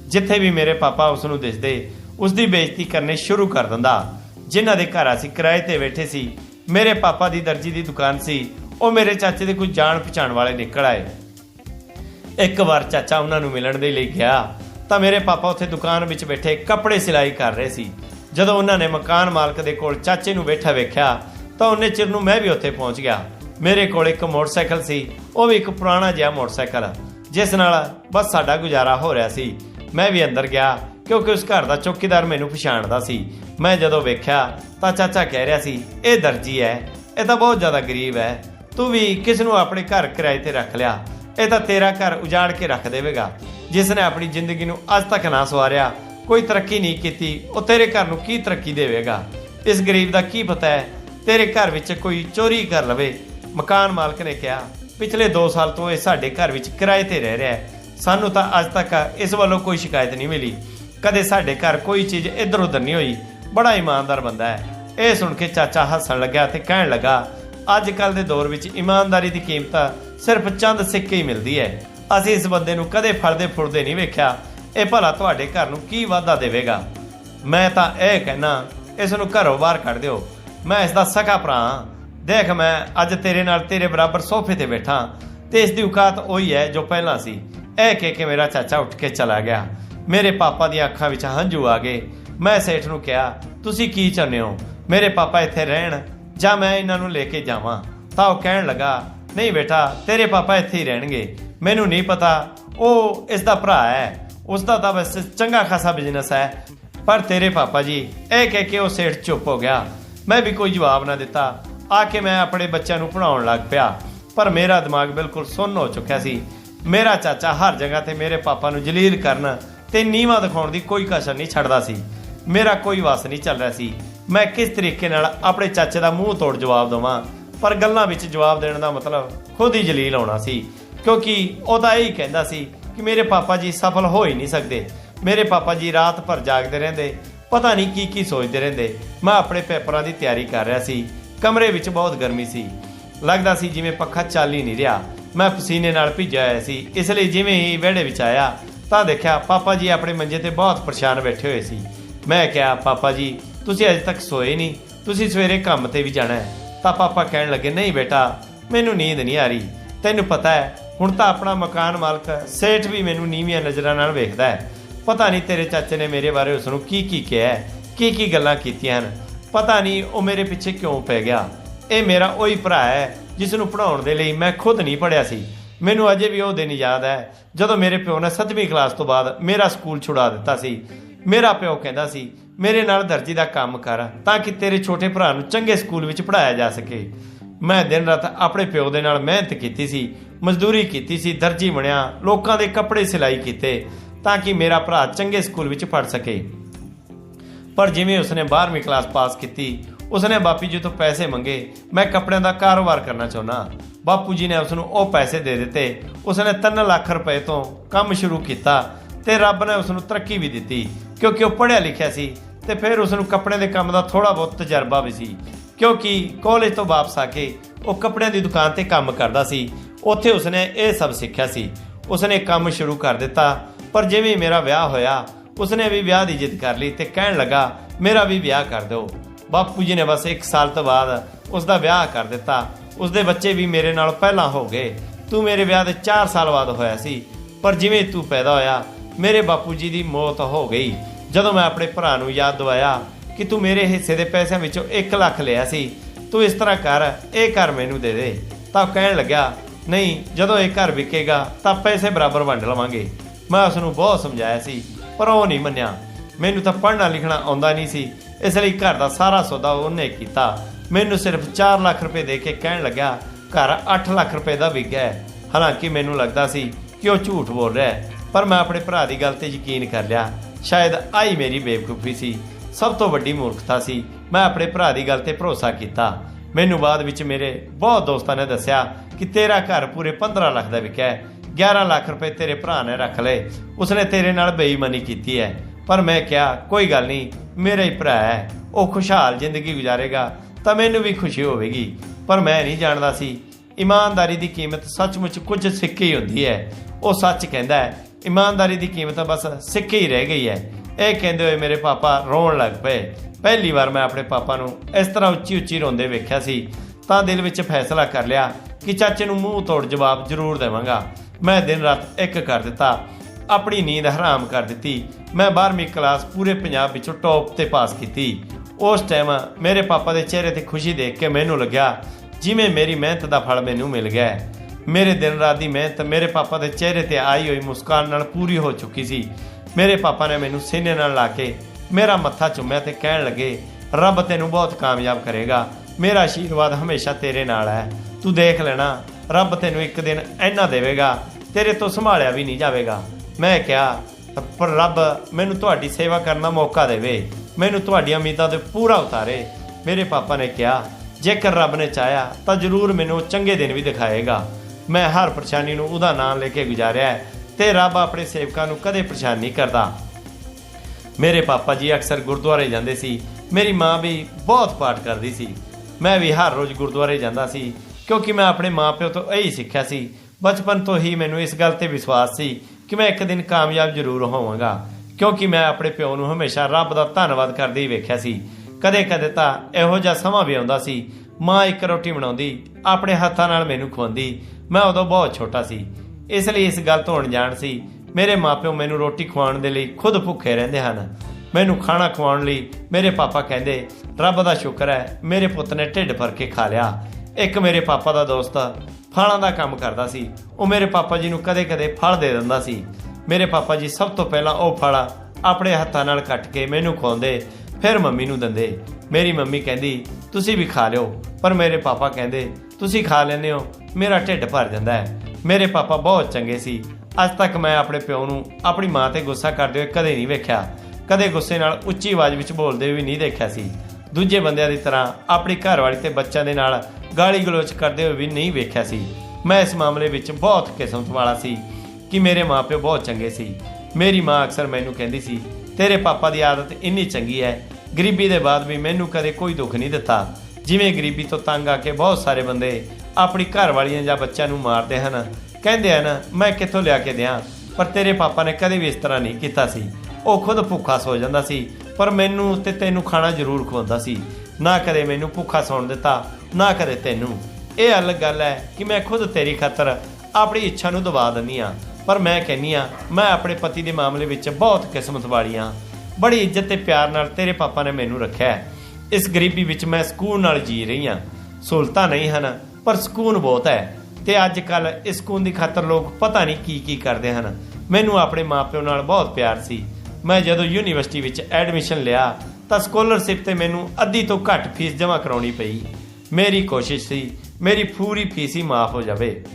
ਜਿੱਥੇ ਵੀ ਮੇਰੇ ਪਾਪਾ ਉਸ ਨੂੰ ਦਿਸਦੇ ਉਸ ਦੀ ਬੇਇੱਜ਼ਤੀ ਕਰਨੀ ਸ਼ੁਰੂ ਕਰ ਦਿੰਦਾ। ਜਿਨ੍ਹਾਂ ਦੇ ਘਰ ਅਸੀਂ ਕਿਰਾਏ ਤੇ ਬੈਠੇ ਸੀ ਮੇਰੇ ਪਾਪਾ ਦੀ ਦਰਜੀ ਦੀ ਦੁਕਾਨ ਸੀ, ਉਹ ਮੇਰੇ ਚਾਚੇ ਦੇ ਕੁਝ ਜਾਣ ਪਛਾਣ ਵਾਲੇ ਨਿਕਲ ਆਏ। ਇੱਕ ਵਾਰ ਚਾਚਾ ਉਹਨਾਂ ਨੂੰ ਮਿਲਣ ਦੇ ਲਈ ਗਿਆ, ਤਾਂ ਮੇਰੇ ਪਾਪਾ ਉੱਥੇ ਦੁਕਾਨ ਵਿੱਚ ਬੈਠੇ ਕੱਪੜੇ ਸਿਲਾਈ ਕਰ ਰਹੇ ਸੀ। ਜਦੋਂ ਉਹਨਾਂ ਨੇ ਮਕਾਨ ਮਾਲਕ ਦੇ ਕੋਲ ਚਾਚੇ ਨੂੰ ਬੈਠਾ ਵੇਖਿਆ, ਤਾਂ ਉਹਨੇ ਚਿਰ ਨੂੰ ਮੈਂ ਵੀ ਉੱਥੇ ਪਹੁੰਚ ਗਿਆ। ਮੇਰੇ ਕੋਲ ਇੱਕ ਮੋਟਰਸਾਈਕਲ ਸੀ, ਉਹ ਵੀ ਇੱਕ ਪੁਰਾਣਾ ਜਿਹਾ ਮੋਟਰਸਾਈਕਲ, ਜਿਸ ਨਾਲ ਬਸ ਸਾਡਾ ਗੁਜ਼ਾਰਾ ਹੋ ਰਿਹਾ ਸੀ। ਮੈਂ ਵੀ ਅੰਦਰ ਗਿਆ ਕਿਉਂਕਿ ਉਸ ਘਰ ਦਾ ਚੌਕੀਦਾਰ ਮੈਨੂੰ ਪਛਾਣਦਾ ਸੀ। ਮੈਂ ਜਦੋਂ ਵੇਖਿਆ ਤਾਂ ਚਾਚਾ ਕਹਿ ਰਿਹਾ ਸੀ, ਇਹ ਦਰਜੀ ਹੈ ਇਹ ਤਾਂ ਬਹੁਤ ਜ਼ਿਆਦਾ ਗਰੀਬ ਹੈ ਤੂੰ ਵੀ ਕਿਸ ਨੂੰ ਆਪਣੇ ਘਰ ਕਿਰਾਏ ਤੇ ਰੱਖ ਲਿਆ? ਇਹ ਤਾਂ ਤੇਰਾ ਘਰ ਉਜਾੜ ਕੇ ਰੱਖ ਦੇਵੇਗਾ। ਜਿਸ ਨੇ ਆਪਣੀ ਜ਼ਿੰਦਗੀ ਨੂੰ ਅੱਜ ਤੱਕ ਨਾ ਸਵਾਰਿਆ, ਕੋਈ ਤਰੱਕੀ ਨਹੀਂ ਕੀਤੀ, ਉਹ ਤੇਰੇ ਘਰ ਨੂੰ ਕੀ ਤਰੱਕੀ ਦੇਵੇਗਾ? ਇਸ ਗਰੀਬ ਦਾ ਕੀ ਪਤਾ ਹੈ ਤੇਰੇ ਘਰ ਵਿੱਚ ਕੋਈ ਚੋਰੀ ਕਰ ਲਵੇ। ਮਕਾਨ ਮਾਲਕ ਨੇ ਕਿਹਾ, ਪਿਛਲੇ 2 ਸਾਲ ਤੋਂ ਇਹ ਸਾਡੇ ਘਰ ਵਿੱਚ ਕਿਰਾਏ ਤੇ ਰਹਿ ਰਿਹਾ ਹੈ ਸਾਨੂੰ ਤਾਂ ਅੱਜ ਤੱਕ ਇਸ ਵੱਲੋਂ ਕੋਈ ਸ਼ਿਕਾਇਤ ਨਹੀਂ ਮਿਲੀ। ਕਦੇ ਸਾਡੇ ਘਰ ਕੋਈ ਚੀਜ਼ ਇੱਧਰ ਉੱਧਰ ਨਹੀਂ ਹੋਈ। ਬੜਾ ਇਮਾਨਦਾਰ ਬੰਦਾ ਹੈ। ਇਹ ਸੁਣ ਕੇ ਚਾਚਾ ਹੱਸਣ ਲੱਗਾ ਤੇ ਕਹਿਣ ਲੱਗਾ, ਅੱਜ ਕੱਲ ਦੇ ਦੌਰ ਵਿੱਚ ਇਮਾਨਦਾਰੀ ਦੀ ਕੀਮਤ ਸਿਰਫ ਚੰਦ ਸਿੱਕੇ ਹੀ ਮਿਲਦੀ ਹੈ। ਅਸੀਂ ਇਸ ਬੰਦੇ ਨੂੰ ਕਦੇ ਫੜਦੇ ਫੁਰਦੇ ਨਹੀਂ ਵੇਖਿਆ। ਇਹ ਭਲਾ ਤੁਹਾਡੇ ਘਰ ਨੂੰ ਕੀ ਵਾਧਾ ਦੇਵੇਗਾ? ਮੈਂ ਤਾਂ ਇਹ ਕਹਿਣਾ, ਇਸ ਨੂੰ ਘਰੋਂ ਬਾਹਰ ਕੱਢ ਦਿਓ। ਮੈਂ ਇਸ ਦਾ ਸਕਾ ਭਰਾ ਹਾਂ। ਦੇਖ ਮੈਂ ਅੱਜ ਤੇਰੇ ਨਾਲ ਤੇਰੇ ਬਰਾਬਰ ਸੋਫੇ ਤੇ ਬੈਠਾ। ਤੇ ਇਸ ਦੀ ਔਕਾਤ ਉਹੀ ਹੈ ਜੋ ਪਹਿਲਾਂ ਸੀ। ਇਹ ਕਹਿ ਕੇ ਮੇਰਾ ਚਾਚਾ ਉੱਠ ਕੇ ਚਲਾ ਗਿਆ। ਮੇਰੇ ਪਾਪਾ ਦੀਆਂ ਅੱਖਾਂ ਵਿੱਚ ਹੰਝੂ ਆ ਗਏ। ਮੈਂ ਸੇਠ ਨੂੰ ਕਿਹਾ, ਤੁਸੀਂ ਕੀ ਚਾਹੁੰਦੇ ਹੋ? ਮੇਰੇ ਪਾਪਾ ਇੱਥੇ ਰਹਿਣ, ਜਾਂ ਮੈਂ ਇਹਨਾਂ ਨੂੰ ਲੈ ਕੇ ਜਾਵਾਂ? ਤਾਂ ਉਹ ਕਹਿਣ ਲੱਗਾ, ਨਹੀਂ ਬੇਟਾ, ਤੇਰੇ ਪਾਪਾ ਇੱਥੇ ਹੀ ਰਹਿਣਗੇ। ਮੈਨੂੰ ਨਹੀਂ ਪਤਾ, ਉਹ ਇਸ ਦਾ ਭਰਾ ਹੈ। ਉਸ ਦਾ ਤਾਂ ਵੈਸੇ ਚੰਗਾ ਖਾਸਾ ਬਿਜ਼ਨਸ ਹੈ। ਪਰ ਤੇਰੇ ਪਾਪਾ ਜੀ, ਇਹ ਕਹਿ ਕੇ ਉਹ ਸੇਠ ਚੁੱਪ ਹੋ ਗਿਆ। ਮੈਂ ਵੀ ਕੋਈ ਜਵਾਬ ਨਾ ਦਿੱਤਾ। ਆ ਕੇ ਮੈਂ ਆਪਣੇ ਬੱਚਿਆਂ ਨੂੰ ਪੜਾਉਣ ਲੱਗ ਪਿਆ। ਪਰ ਮੇਰਾ ਦਿਮਾਗ ਬਿਲਕੁਲ ਸੁੰਨ ਹੋ ਚੁੱਕਿਆ ਸੀ। ਮੇਰਾ ਚਾਚਾ ਹਰ ਜਗ੍ਹਾ ਤੇ ਮੇਰੇ ਪਾਪਾ ਨੂੰ ਜਲੀਲ ਕਰਨ ਤੇ ਨੀਵਾ ਦਿਖਾਉਣ ਦੀ ਕੋਈ ਕਸਰ ਨਹੀਂ ਛੱਡਦਾ ਸੀ। ਮੇਰਾ ਕੋਈ ਵਸ ਨਹੀਂ ਚੱਲ ਰਿਹਾ ਸੀ। ਮੈਂ ਕਿਸ ਤਰੀਕੇ ਨਾਲ ਆਪਣੇ ਚਾਚੇ ਦਾ ਮੂੰਹ ਤੋੜ ਜਵਾਬ ਦਵਾਂ? ਪਰ ਗੱਲਾਂ ਵਿੱਚ ਜਵਾਬ ਦੇਣ ਦਾ ਮਤਲਬ ਖੁਦ ਹੀ ਜਲੀਲ ਹੋਣਾ ਸੀ। ਕਿਉਂਕਿ ਉਹ ਤਾਂ ਹੀ ਕਹਿੰਦਾ ਸੀ ਕਿ ਮੇਰੇ ਪਾਪਾ ਜੀ ਸਫਲ ਹੋ ਹੀ ਨਹੀਂ ਸਕਦੇ। ਮੇਰੇ ਪਾਪਾ ਜੀ ਰਾਤ ਭਰ ਜਾਗਦੇ ਰਹਿੰਦੇ, ਪਤਾ ਨਹੀਂ ਕੀ ਕੀ ਸੋਚਦੇ ਰਹਿੰਦੇ। ਮੈਂ ਆਪਣੇ ਪੇਪਰਾਂ ਦੀ ਤਿਆਰੀ ਕਰ ਰਿਹਾ ਸੀ। ਕਮਰੇ ਵਿੱਚ ਬਹੁਤ ਗਰਮੀ ਸੀ। ਲੱਗਦਾ ਸੀ ਜਿਵੇਂ ਪੱਖਾ ਚੱਲ ਹੀ ਨਹੀਂ ਰਿਹਾ। ਮੈਂ ਪਸੀਨੇ ਨਾਲ ਭਿੱਜਿਆ ਹੋਇਆ ਸੀ। ਇਸ ਲਈ ਜਿਵੇਂ ਹੀ ਵਿਹੜੇ ਵਿੱਚ ਆਇਆ ਤਾਂ ਦੇਖਿਆ ਪਾਪਾ ਜੀ ਆਪਣੇ ਮੰਜੇ ਤੇ ਬਹੁਤ ਪਰੇਸ਼ਾਨ ਬੈਠੇ ਹੋਏ ਸੀ। ਮੈਂ ਕਿਹਾ, ਪਾਪਾ ਜੀ, ਤੁਸੀਂ ਅਜੇ ਤੱਕ ਸੋਏ ਨਹੀਂ। ਤੁਸੀਂ ਸਵੇਰੇ ਕੰਮ ਤੇ ਵੀ ਜਾਣਾ ਹੈ। ਤਾਂ ਪਾਪਾ ਕਹਿਣ ਲੱਗੇ, ਨਹੀਂ ਬੇਟਾ, ਮੈਨੂੰ ਨੀਂਦ ਨਹੀਂ ਆ ਰਹੀ। ਤੈਨੂੰ ਪਤਾ ਹੈ, ਹੁਣ ਤਾਂ ਆਪਣਾ ਮਕਾਨ ਮਾਲਕ ਸੇਠ ਵੀ ਮੈਨੂੰ ਨੀਵੀਆਂ ਨਜ਼ਰਾਂ ਨਾਲ ਵੇਖਦਾ ਹੈ। ਪਤਾ ਨਹੀਂ ਤੇਰੇ ਚਾਚੇ ਨੇ ਮੇਰੇ ਬਾਰੇ ਉਸ ਨੂੰ ਕੀ ਕੀ ਕਿਹਾ ਕੀ ਕੀ ਗੱਲਾਂ ਕੀਤੀਆਂ ਹਨ। ਪਤਾ ਨਹੀਂ ਉਹ ਮੇਰੇ ਪਿੱਛੇ ਕਿਉਂ ਪੈ ਗਿਆ। ਇਹ ਮੇਰਾ ਉਹੀ ਭਰਾ ਹੈ ਜਿਸ ਨੂੰ ਪੜਾਉਣ ਦੇ ਲਈ ਮੈਂ ਖੁਦ ਨਹੀਂ ਪੜਿਆ ਸੀ। ਮੈਨੂੰ ਅਜੇ ਵੀ ਉਹ ਦਿਨ ਯਾਦ ਹੈ, ਜਦੋਂ ਮੇਰੇ ਪਿਓ ਨੇ 7ਵੀਂ ਕਲਾਸ ਤੋਂ ਬਾਅਦ ਮੇਰਾ ਸਕੂਲ ਛੁਡਾ ਦਿੱਤਾ ਸੀ। ਮੇਰਾ ਪਿਓ ਕਹਿੰਦਾ ਸੀ, ਮੇਰੇ ਨਾਲ ਦਰਜੀ ਦਾ ਕੰਮ ਕਰ, ਤਾਂ ਕਿ ਤੇਰੇ ਛੋਟੇ ਭਰਾ ਨੂੰ ਚੰਗੇ ਸਕੂਲ ਵਿੱਚ ਪੜਾਇਆ ਜਾ ਸਕੇ। ਮੈਂ ਦਿਨ ਰਾਤ ਆਪਣੇ ਪਿਓ ਦੇ ਨਾਲ ਮਿਹਨਤ ਕੀਤੀ ਸੀ, ਮਜ਼ਦੂਰੀ ਕੀਤੀ ਸੀ, ਦਰਜੀ ਬਣਿਆ, ਲੋਕਾਂ ਦੇ ਕੱਪੜੇ ਸਿਲਾਈ ਕੀਤੇ, ਤਾਂ ਕਿ ਮੇਰਾ ਭਰਾ ਚੰਗੇ ਸਕੂਲ ਵਿੱਚ ਪੜ ਸਕੇ। ਪਰ ਜਿਵੇਂ ਉਸਨੇ 12ਵੀਂ ਕਲਾਸ ਪਾਸ ਕੀਤੀ, ਉਸਨੇ ਬਾਪੀ ਜੀ ਤੋਂ ਪੈਸੇ ਮੰਗੇ, ਮੈਂ ਕੱਪੜਿਆਂ ਦਾ ਕਾਰੋਬਾਰ ਕਰਨਾ ਚਾਹੁੰਦਾ। ਬਾਪੂ ਜੀ ਨੇ ਉਸ ਨੂੰ ਉਹ ਪੈਸੇ ਦੇ ਦਿੱਤੇ। ਉਸਨੇ 3 ਲੱਖ ਰੁਪਏ ਤੋਂ ਕੰਮ ਸ਼ੁਰੂ ਕੀਤਾ ਤੇ ਰੱਬ ਨੇ ਉਸ ਨੂੰ ਤਰੱਕੀ ਵੀ ਦਿੱਤੀ, ਕਿਉਂਕਿ ਉਹ ਪੜ੍ਹਿਆ ਲਿਖਿਆ ਸੀ ਤੇ ਫਿਰ ਉਸ ਨੂੰ ਕੱਪੜੇ ਦੇ ਕੰਮ ਦਾ ਥੋੜਾ ਬਹੁਤ ਤਜਰਬਾ ਵੀ ਸੀ, ਕਿਉਂਕਿ ਕਾਲਜ ਤੋਂ ਵਾਪਸ ਆ ਕੇ ਉਹ ਕੱਪੜਿਆਂ ਦੀ ਦੁਕਾਨ ਤੇ ਕੰਮ ਕਰਦਾ ਸੀ। ਉੱਥੇ ਉਸਨੇ ਇਹ ਸਭ ਸਿੱਖਿਆ ਸੀ। ਉਸਨੇ ਕੰਮ ਸ਼ੁਰੂ ਕਰ ਦਿੱਤਾ, ਪਰ ਜਿਵੇਂ ਮੇਰਾ ਵਿਆਹ ਹੋਇਆ, ਉਸਨੇ ਵੀ ਵਿਆਹ ਦੀ ਜਿੱਦ ਕਰ ਲਈ ਤੇ ਕਹਿਣ ਲੱਗਾ, ਮੇਰਾ ਵੀ ਵਿਆਹ ਕਰ ਦਿਓ। ਬਾਪੂ ਜੀ ਨੇ ਬਸ 1 ਸਾਲ ਤੋਂ ਬਾਅਦ ਉਸ ਦਾ ਵਿਆਹ ਕਰ ਦਿੱਤਾ। ਉਸ ਦੇ ਬੱਚੇ ਵੀ ਮੇਰੇ ਨਾਲ ਪਹਿਲਾਂ ਹੋ ਗਏ। ਤੂੰ ਮੇਰੇ ਵਿਆਹ ਦੇ 4 ਸਾਲ ਬਾਅਦ ਹੋਇਆ ਸੀ। ਪਰ ਜਿਵੇਂ ਤੂੰ ਪੈਦਾ ਹੋਇਆ, ਮੇਰੇ ਬਾਪੂ ਜੀ ਦੀ ਮੌਤ ਹੋ ਗਈ। ਜਦੋਂ ਮੈਂ ਆਪਣੇ ਭਰਾ ਨੂੰ ਯਾਦ ਦਿਵਾਇਆ ਕਿ ਤੂੰ ਮੇਰੇ ਹਿੱਸੇ ਦੇ ਪੈਸਿਆਂ ਵਿੱਚੋਂ 1 ਲੱਖ ਲਿਆ ਸੀ, ਤੂੰ ਇਸ ਤਰ੍ਹਾਂ ਕਰ, ਇਹ ਘਰ ਮੈਨੂੰ ਦੇ ਦੇ। ਤਾਂ ਉਹ ਕਹਿਣ ਲੱਗਾ ਨਹੀਂ, ਜਦੋਂ ਇਹ ਘਰ ਵਿਕੇਗਾ, ਤਾਂ ਪੈਸੇ ਬਰਾਬਰ ਵੰਡ ਲਵਾਂਗੇ। ਮੈਂ ਉਸ ਨੂੰ ਬਹੁਤ ਸਮਝਾਇਆ ਸੀ, ਪਰ ਉਹ ਨਹੀਂ ਮੰਨਿਆ। ਮੈਨੂੰ ਤਾਂ ਪੜ੍ਹਨਾ ਲਿਖਣਾ ਆਉਂਦਾ ਨਹੀਂ ਸੀ, ਇਸ ਲਈ ਘਰ ਦਾ ਸਾਰਾ ਸੌਦਾ ਉਹਨੇ ਕੀਤਾ। ਮੈਨੂੰ ਸਿਰਫ 4 ਲੱਖ ਰੁਪਏ ਦੇ ਕੇ ਕਹਿਣ ਲੱਗਾ ਘਰ 8 ਲੱਖ ਰੁਪਏ ਦਾ ਵਿਕਿਆ ਹੈ। ਹਾਲਾਂਕਿ ਮੈਨੂੰ ਲੱਗਦਾ ਸੀ ਕਿ ਉਹ ਝੂਠ ਬੋਲ ਰਿਹਾ ਹੈ, ਪਰ ਮੈਂ ਆਪਣੇ ਭਰਾ ਦੀ ਗੱਲ ਤੇ ਯਕੀਨ ਕਰ ਲਿਆ। ਸ਼ਾਇਦ ਆਈ ਮੇਰੀ ਬੇਵਕੂਫੀ ਸੀ। ਸਭ ਤੋਂ ਵੱਡੀ ਮੂਰਖਤਾ ਸੀ, ਮੈਂ ਆਪਣੇ ਭਰਾ ਦੀ ਗੱਲ ਤੇ ਭਰੋਸਾ ਕੀਤਾ। ਮੈਨੂੰ ਬਾਅਦ ਵਿੱਚ ਮੇਰੇ ਬਹੁਤ ਦੋਸਤਾਂ ਨੇ ਦੱਸਿਆ ਕਿ ਤੇਰਾ ਘਰ ਪੂਰੇ 15 ਲੱਖ ਦਾ ਵਿਕਿਆ ਹੈ। 11 ਲੱਖ ਰੁਪਏ ਤੇਰੇ ਭਰਾ ਨੇ ਰੱਖ ਲਏ। ਉਸਨੇ ਤੇਰੇ ਨਾਲ ਬੇਈਮਾਨੀ ਕੀਤੀ ਹੈ। ਪਰ ਮੈਂ ਕਿਹਾ, ਕੋਈ ਗੱਲ ਨਹੀਂ, ਮੇਰਾ ਹੀ ਭਰਾ ਹੈ। ਉਹ ਖੁਸ਼ਹਾਲ ਜ਼ਿੰਦਗੀ ਗੁਜ਼ਾਰੇਗਾ। ਤਾਂ ਮੈਨੂੰ ਵੀ ਖੁਸ਼ੀ ਹੋਵੇਗੀ। ਪਰ ਮੈਂ ਨਹੀਂ ਜਾਣਦਾ ਸੀ, ਇਮਾਨਦਾਰੀ ਦੀ ਕੀਮਤ ਸੱਚਮੁੱਚ ਕੁਝ ਸਿੱਕੇ ਹੀ ਹੁੰਦੀ ਹੈ। ਉਹ ਸੱਚ ਕਹਿੰਦਾ ਹੈ, ਇਮਾਨਦਾਰੀ ਦੀ ਕੀਮਤ ਬਸ ਸਿੱਕੇ ਹੀ ਰਹਿ ਗਈ ਹੈ। ਇਹ ਕਹਿੰਦੇ ਹੋਏ ਮੇਰੇ ਪਾਪਾ ਰੋਣ ਲੱਗ ਪਏ। ਪਹਿਲੀ ਵਾਰ ਮੈਂ ਆਪਣੇ ਪਾਪਾ ਨੂੰ ਇਸ ਤਰ੍ਹਾਂ ਉੱਚੀ ਉੱਚੀ ਰੋਂਦੇ ਵੇਖਿਆ ਸੀ, ਤਾਂ ਦਿਲ ਵਿੱਚ ਫੈਸਲਾ ਕਰ ਲਿਆ ਕਿ ਚਾਚੇ ਨੂੰ ਮੂੰਹ ਤੋੜ ਜਵਾਬ ਜ਼ਰੂਰ ਦੇਵਾਂਗਾ। ਮੈਂ ਦਿਨ ਰਾਤ ਇੱਕ ਕਰ ਦਿੱਤਾ, ਆਪਣੀ ਨੀਂਦ ਹਰਾਮ ਕਰ ਦਿੱਤੀ। ਮੈਂ 12ਵੀਂ ਕਲਾਸ ਪੂਰੇ ਪੰਜਾਬ ਵਿੱਚੋਂ ਟੌਪ ਤੇ ਪਾਸ ਕੀਤੀ। ਉਸ ਟਾਈਮ ਮੇਰੇ ਪਾਪਾ ਦੇ ਚਿਹਰੇ ਤੇ ਖੁਸ਼ੀ ਦੇਖ ਕੇ ਮੈਨੂੰ ਲੱਗਿਆ ਜਿਵੇਂ ਮੇਰੀ ਮਿਹਨਤ ਦਾ ਫਲ ਮੈਨੂੰ ਮਿਲ ਗਿਆ ਹੈ। ਮੇਰੇ ਦਿਨ ਰਾਤ ਦੀ ਮਿਹਨਤ ਮੇਰੇ ਪਾਪਾ ਦੇ ਚਿਹਰੇ ਤੇ ਆਈ ਹੋਈ ਮੁਸਕਾਨ ਨਾਲ ਪੂਰੀ ਹੋ ਚੁੱਕੀ ਸੀ। ਮੇਰੇ ਪਾਪਾ ਨੇ ਮੈਨੂੰ ਸੀਨੇ ਨਾਲ ਲਾ ਕੇ ਮੇਰਾ ਮੱਥਾ ਚੁੰਮਿਆ ਤੇ ਕਹਿਣ ਲੱਗੇ, ਰੱਬ ਤੈਨੂੰ ਬਹੁਤ ਕਾਮਯਾਬ ਕਰੇਗਾ। ਮੇਰਾ ਆਸ਼ੀਰਵਾਦ ਹਮੇਸ਼ਾ ਤੇਰੇ ਨਾਲ ਹੈ। ਤੂੰ ਦੇਖ ਲੈਣਾ, ਰੱਬ ਤੈਨੂੰ ਇੱਕ ਦਿਨ ਇੰਨਾ ਦੇਵੇਗਾ, ਤੇਰੇ ਤੋਂ ਸੰਭਾਲਿਆ ਵੀ ਨਹੀਂ ਜਾਵੇਗਾ। ਮੈਂ ਕਿਹਾ, ਪਰ ਰੱਬ ਮੈਨੂੰ ਤੁਹਾਡੀ ਸੇਵਾ ਕਰਨ ਦਾ ਮੌਕਾ ਦੇਵੇ। ਮੈਨੂੰ ਤੁਹਾਡੀਆਂ ਉਮੀਦਾਂ ਤੇ ਪੂਰਾ ਉਤਾਰੇ। ਮੇਰੇ ਪਾਪਾ ਨੇ ਕਿਹਾ, ਜੇਕਰ ਰੱਬ ਨੇ ਚਾਹਿਆ, ਤਾਂ ਜ਼ਰੂਰ ਮੈਨੂੰ ਚੰਗੇ ਦਿਨ ਵੀ ਦਿਖਾਏਗਾ। ਮੈਂ ਹਰ ਪਰੇਸ਼ਾਨੀ ਨੂੰ ਉਹਦਾ ਨਾਮ ਲੈ ਕੇ ਗੁਜ਼ਾਰਿਆ ਹੈ ਤੇ ਰੱਬ ਆਪਣੇ ਸੇਵਕਾਂ ਨੂੰ ਕਦੇ ਪਰੇਸ਼ਾਨ ਨਹੀਂ ਕਰਦਾ। ਮੇਰੇ ਪਾਪਾ ਜੀ ਅਕਸਰ ਗੁਰਦੁਆਰੇ ਜਾਂਦੇ ਸੀ। ਮੇਰੀ ਮਾਂ ਵੀ ਬਹੁਤ ਪਾਠ ਕਰਦੀ ਸੀ। ਮੈਂ ਵੀ ਹਰ ਰੋਜ਼ ਗੁਰਦੁਆਰੇ ਜਾਂਦਾ ਸੀ, ਕਿਉਂਕਿ ਮੈਂ ਆਪਣੇ ਮਾਪਿਓ ਤੋਂ ਇਹੀ ਸਿੱਖਿਆ ਸੀ। ਬਚਪਨ ਤੋਂ ਹੀ ਮੈਨੂੰ ਇਸ ਗੱਲ ਤੇ ਵਿਸ਼ਵਾਸ ਸੀ ਕਿ ਮੈਂ ਇੱਕ ਦਿਨ ਕਾਮਯਾਬ ਜ਼ਰੂਰ ਹੋਵਾਂਗਾ। ਕਿਉਂਕਿ ਮੈਂ ਆਪਣੇ ਪਿਓ ਨੂੰ ਹਮੇਸ਼ਾ ਰੱਬ ਦਾ ਧੰਨਵਾਦ ਕਰਦੇ ਹੀ ਵੇਖਿਆ ਸੀ। ਕਦੇ-ਕਦੇ ਤਾਂ ਇਹੋ ਜਿਹਾ ਸਮਾਂ ਵੀ ਆਉਂਦਾ ਸੀ। ਮਾਂ ਇੱਕ ਰੋਟੀ ਬਣਾਉਂਦੀ, ਆਪਣੇ ਹੱਥਾਂ ਨਾਲ ਮੈਨੂੰ ਖਵਾਉਂਦੀ। ਮੈਂ ਉਦੋਂ ਬਹੁਤ ਛੋਟਾ ਸੀ। ਇਸ ਲਈ ਇਸ ਗੱਲ ਤੋਂ ਅਣਜਾਣ ਸੀ। ਮੇਰੇ ਮਾਪਿਓ ਮੈਨੂੰ ਰੋਟੀ ਖਵਾਉਣ ਦੇ ਲਈ ਖੁਦ ਭੁੱਖੇ ਰਹਿੰਦੇ ਹਨ। ਮੈਨੂੰ ਖਾਣਾ ਖਵਾਉਣ ਲਈ ਮੇਰੇ ਪਾਪਾ ਕਹਿੰਦੇ, ਰੱਬ ਦਾ ਸ਼ੁਕਰ ਹੈ, ਮੇਰੇ ਪੁੱਤ ਨੇ ਢਿੱਡ ਭਰ ਕੇ ਖਾ ਲਿਆ। ਇੱਕ ਮੇਰੇ ਪਾਪਾ ਦਾ ਦੋਸਤ ਫਲਾਂ ਦਾ ਕੰਮ ਕਰਦਾ ਸੀ। ਉਹ ਮੇਰੇ ਪਾਪਾ ਜੀ ਨੂੰ ਕਦੇ-ਕਦੇ ਫਲ ਦੇ ਦਿੰਦਾ ਸੀ। ਮੇਰੇ ਪਾਪਾ ਜੀ ਸਭ ਤੋਂ ਪਹਿਲਾਂ ਉਹ ਫਲ ਆਪਣੇ ਹੱਥਾਂ ਨਾਲ ਕੱਟ ਕੇ ਮੈਨੂੰ ਖਵਾਉਂਦੇ, ਫਿਰ ਮੰਮੀ ਨੂੰ ਦਿੰਦੇ। ਮੇਰੀ ਮੰਮੀ ਕਹਿੰਦੀ, ਤੁਸੀਂ ਵੀ ਖਾ ਲਿਓ। ਪਰ ਮੇਰੇ ਪਾਪਾ ਕਹਿੰਦੇ, ਤੁਸੀਂ ਖਾ ਲੈਂਦੇ ਹੋ, ਮੇਰਾ ਢਿੱਡ ਭਰ ਜਾਂਦਾ ਹੈ। ਮੇਰੇ ਪਾਪਾ ਬਹੁਤ ਚੰਗੇ ਸੀ। ਅੱਜ ਤੱਕ ਮੈਂ ਆਪਣੇ ਪਿਓ ਨੂੰ ਆਪਣੀ ਮਾਂ ਤੇ ਗੁੱਸਾ ਕਰਦੇ ਹੋਏ ਕਦੇ ਨਹੀਂ ਵੇਖਿਆ। ਕਦੇ ਗੁੱਸੇ ਨਾਲ ਉੱਚੀ ਆਵਾਜ਼ ਵਿੱਚ ਬੋਲਦੇ ਵੀ ਨਹੀਂ ਦੇਖਿਆ ਸੀ। ਦੂਜੇ ਬੰਦਿਆਂ ਦੀ ਤਰ੍ਹਾਂ ਆਪਣੀ ਘਰਵਾਲੀ ਤੇ ਬੱਚਿਆਂ ਦੇ ਨਾਲ ਗਾਲੀ ਗਲੋਚ ਕਰਦੇ ਹੋਏ ਵੀ ਨਹੀਂ ਵੇਖਿਆ ਸੀ। ਮੈਂ ਇਸ ਮਾਮਲੇ ਵਿੱਚ ਬਹੁਤ ਕਿਸਮਤ ਵਾਲਾ ਸੀ। ਕਿ ਮੇਰੇ ਮਾਪੇ ਬਹੁਤ ਚੰਗੇ ਸੀ। ਮੇਰੀ ਮਾਂ ਅਕਸਰ ਮੈਨੂੰ ਕਹਿੰਦੀ ਸੀ, ਤੇਰੇ ਪਾਪਾ ਦੀ ਆਦਤ ਇੰਨੀ ਚੰਗੀ ਹੈ, ਗਰੀਬੀ ਦੇ ਬਾਅਦ ਵੀ ਮੈਨੂੰ ਕਦੇ ਕੋਈ ਦੁੱਖ ਨਹੀਂ ਦਿੱਤਾ। ਜਿਵੇਂ ਗਰੀਬੀ ਤੋਂ ਤੰਗ ਆ ਕੇ ਬਹੁਤ ਸਾਰੇ ਬੰਦੇ ਆਪਣੀ ਘਰ ਵਾਲੀਆਂ ਜਾਂ ਬੱਚਿਆਂ ਨੂੰ ਮਾਰਦੇ ਹਨ। ਕਹਿੰਦੇ ਹਨ ਮੈਂ ਕਿੱਥੋਂ ਲਿਆ ਕੇ ਦਿਆਂ? ਪਰ ਤੇਰੇ ਪਾਪਾ ਨੇ ਕਦੇ ਵੀ ਇਸ ਤਰ੍ਹਾਂ ਨਹੀਂ ਕੀਤਾ ਸੀ। ਉਹ ਖੁਦ ਭੁੱਖਾ ਸੋ ਜਾਂਦਾ ਸੀ, ਪਰ ਮੈਨੂੰ ਤੇ ਤੈਨੂੰ ਖਾਣਾ ਜ਼ਰੂਰ ਖਵਾਉਂਦਾ ਸੀ। ਨਾ ਕਦੇ ਮੈਨੂੰ ਭੁੱਖਾ ਸੌਣ ਦਿੱਤਾ, ਨਾ ਕਦੇ ਤੈਨੂੰ। ਇਹ ਅਲੱਗ ਗੱਲ ਹੈ ਕਿ ਮੈਂ ਖੁਦ ਤੇਰੀ ਖਾਤਰ ਆਪਣੀ ਇੱਛਾ ਨੂੰ ਦਬਾ ਦਿੰਦੀ ਆ ਪਰ ਮੈਂ ਕਹਿੰਨੀ ਆ ਮੈਂ ਆਪਣੇ ਪਤੀ ਦੇ ਮਾਮਲੇ ਵਿੱਚ ਬਹੁਤ ਕਿਸਮਤ ਵਾਲੀ ਹਾਂ। ਬੜੀ ਇੱਜ਼ਤ ਤੇ ਪਿਆਰ ਨਾਲ ਤੇਰੇ ਪਾਪਾ ਨੇ ਮੈਨੂੰ ਰੱਖਿਆ ਇਸ ਗਰੀਬੀ ਵਿੱਚ ਮੈਂ ਸਕੂਨ ਨਾਲ ਜੀ ਰਹੀ ਹਾਂ। ਸਹੂਲਤਾਂ ਨਹੀਂ ਹਨ, ਪਰ ਸਕੂਨ ਬਹੁਤ ਹੈ। ਤੇ ਅੱਜ ਕੱਲ ਇਸ ਸਕੂਨ ਦੀ ਖਾਤਰ ਲੋਕ ਪਤਾ ਨਹੀਂ ਕੀ ਕੀ ਕਰਦੇ ਹਨ। ਮੈਨੂੰ ਆਪਣੇ ਮਾਪਿਓ ਨਾਲ ਬਹੁਤ ਪਿਆਰ ਸੀ। ਮੈਂ ਜਦੋਂ ਯੂਨੀਵਰਸਿਟੀ ਵਿੱਚ ਐਡਮਿਸ਼ਨ ਲਿਆ, ਤਾਂ ਸਕਾਲਰਸ਼ਿਪ ਤੇ ਮੈਨੂੰ ਅੱਧੀ ਤੋਂ ਘੱਟ ਫੀਸ ਜਮ੍ਹਾਂ ਕਰਾਉਣੀ ਪਈ। ਮੇਰੀ ਕੋਸ਼ਿਸ਼ ਸੀ, ਮੇਰੀ ਪੂਰੀ ਫੀਸ ਹੀ ਮਾਫ ਹੋ ਜਾਵੇ।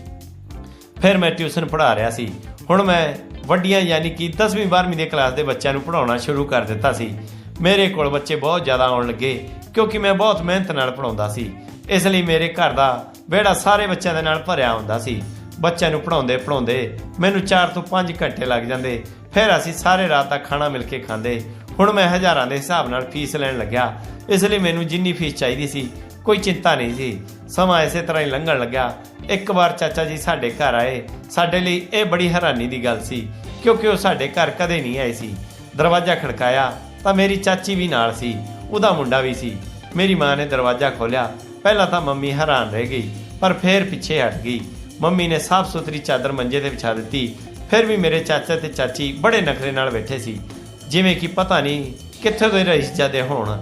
ਫਿਰ ਮੈਂ ਟਿਊਸ਼ਨ ਪੜ੍ਹਾ ਰਿਹਾ ਸੀ। ਹੁਣ ਮੈਂ ਵੱਡੀਆਂ ਯਾਨੀ ਕਿ 10ਵੀਂ 12ਵੀਂ ਦੇ ਕਲਾਸ ਦੇ ਬੱਚਿਆਂ ਨੂੰ ਪੜ੍ਹਾਉਣਾ ਸ਼ੁਰੂ ਕਰ ਦਿੱਤਾ ਸੀ। ਮੇਰੇ ਕੋਲ ਬੱਚੇ ਬਹੁਤ ਜ਼ਿਆਦਾ ਆਉਣ ਲੱਗੇ ਕਿਉਂਕਿ ਮੈਂ ਬਹੁਤ ਮਿਹਨਤ ਨਾਲ ਪੜਾਉਂਦਾ ਸੀ। ਇਸ ਲਈ ਮੇਰੇ ਘਰ ਦਾ ਵਿਹੜਾ ਸਾਰੇ ਬੱਚਿਆਂ ਦੇ ਨਾਲ ਭਰਿਆ ਹੁੰਦਾ ਸੀ। ਬੱਚਿਆਂ ਨੂੰ ਪੜਾਉਂਦੇ ਪੜਾਉਂਦੇ ਮੈਨੂੰ 4 ਤੋਂ 5 ਘੰਟੇ ਲੱਗ ਜਾਂਦੇ। ਫਿਰ ਅਸੀਂ ਸਾਰੇ ਰਾਤ ਦਾ ਖਾਣਾ ਮਿਲ ਕੇ ਖਾਂਦੇ। ਹੁਣ ਮੈਂ ਹਜ਼ਾਰਾਂ ਦੇ ਹਿਸਾਬ ਨਾਲ ਫੀਸ ਲੈਣ ਲੱਗਿਆ। ਇਸ ਲਈ ਮੈਨੂੰ ਜਿੰਨੀ ਫੀਸ ਚਾਹੀਦੀ ਸੀ, ਕੋਈ ਚਿੰਤਾ ਨਹੀਂ ਸੀ। ਸਮਾਂ ਇਸੇ ਤਰ੍ਹਾਂ ਹੀ ਲੰਘਣ ਲੱਗਾ ਇੱਕ ਵਾਰ ਚਾਚਾ ਜੀ ਸਾਡੇ ਘਰ ਆਏ, ਸਾਡੇ ਲਈ ਇਹ ਬੜੀ ਹੈਰਾਨੀ ਦੀ ਗੱਲ ਸੀ, ਕਿਉਂਕਿ ਉਹ ਸਾਡੇ ਘਰ ਕਦੇ ਨਹੀਂ ਆਏ ਸੀ। ਦਰਵਾਜ਼ਾ ਖੜਕਾਇਆ ਤਾਂ ਮੇਰੀ ਚਾਚੀ ਵੀ ਨਾਲ ਸੀ, ਉਹਦਾ ਮੁੰਡਾ ਵੀ ਸੀ। ਮੇਰੀ ਮਾਂ ਨੇ ਦਰਵਾਜ਼ਾ ਖੋਲ੍ਹਿਆ, ਪਹਿਲਾਂ ਤਾਂ ਮੰਮੀ ਹੈਰਾਨ ਰਹਿ ਗਈ, ਪਰ ਫਿਰ ਪਿੱਛੇ ਹਟ ਗਈ। ਮੰਮੀ ਨੇ ਸਾਫ਼ ਸੁਥਰੀ ਚਾਦਰ ਮੰਜੇ ਤੇ ਵਿਛਾ ਦਿੱਤੀ, ਫਿਰ ਵੀ ਮੇਰੇ ਚਾਚਾ ਤੇ ਚਾਚੀ ਬੜੇ ਨਖਰੇ ਨਾਲ ਬੈਠੇ ਸੀ। ਜਿਵੇਂ ਕਿ ਪਤਾ ਨਹੀਂ ਕਿੱਥੇ ਦੇ ਰਹੀਸ ਹੋਣ।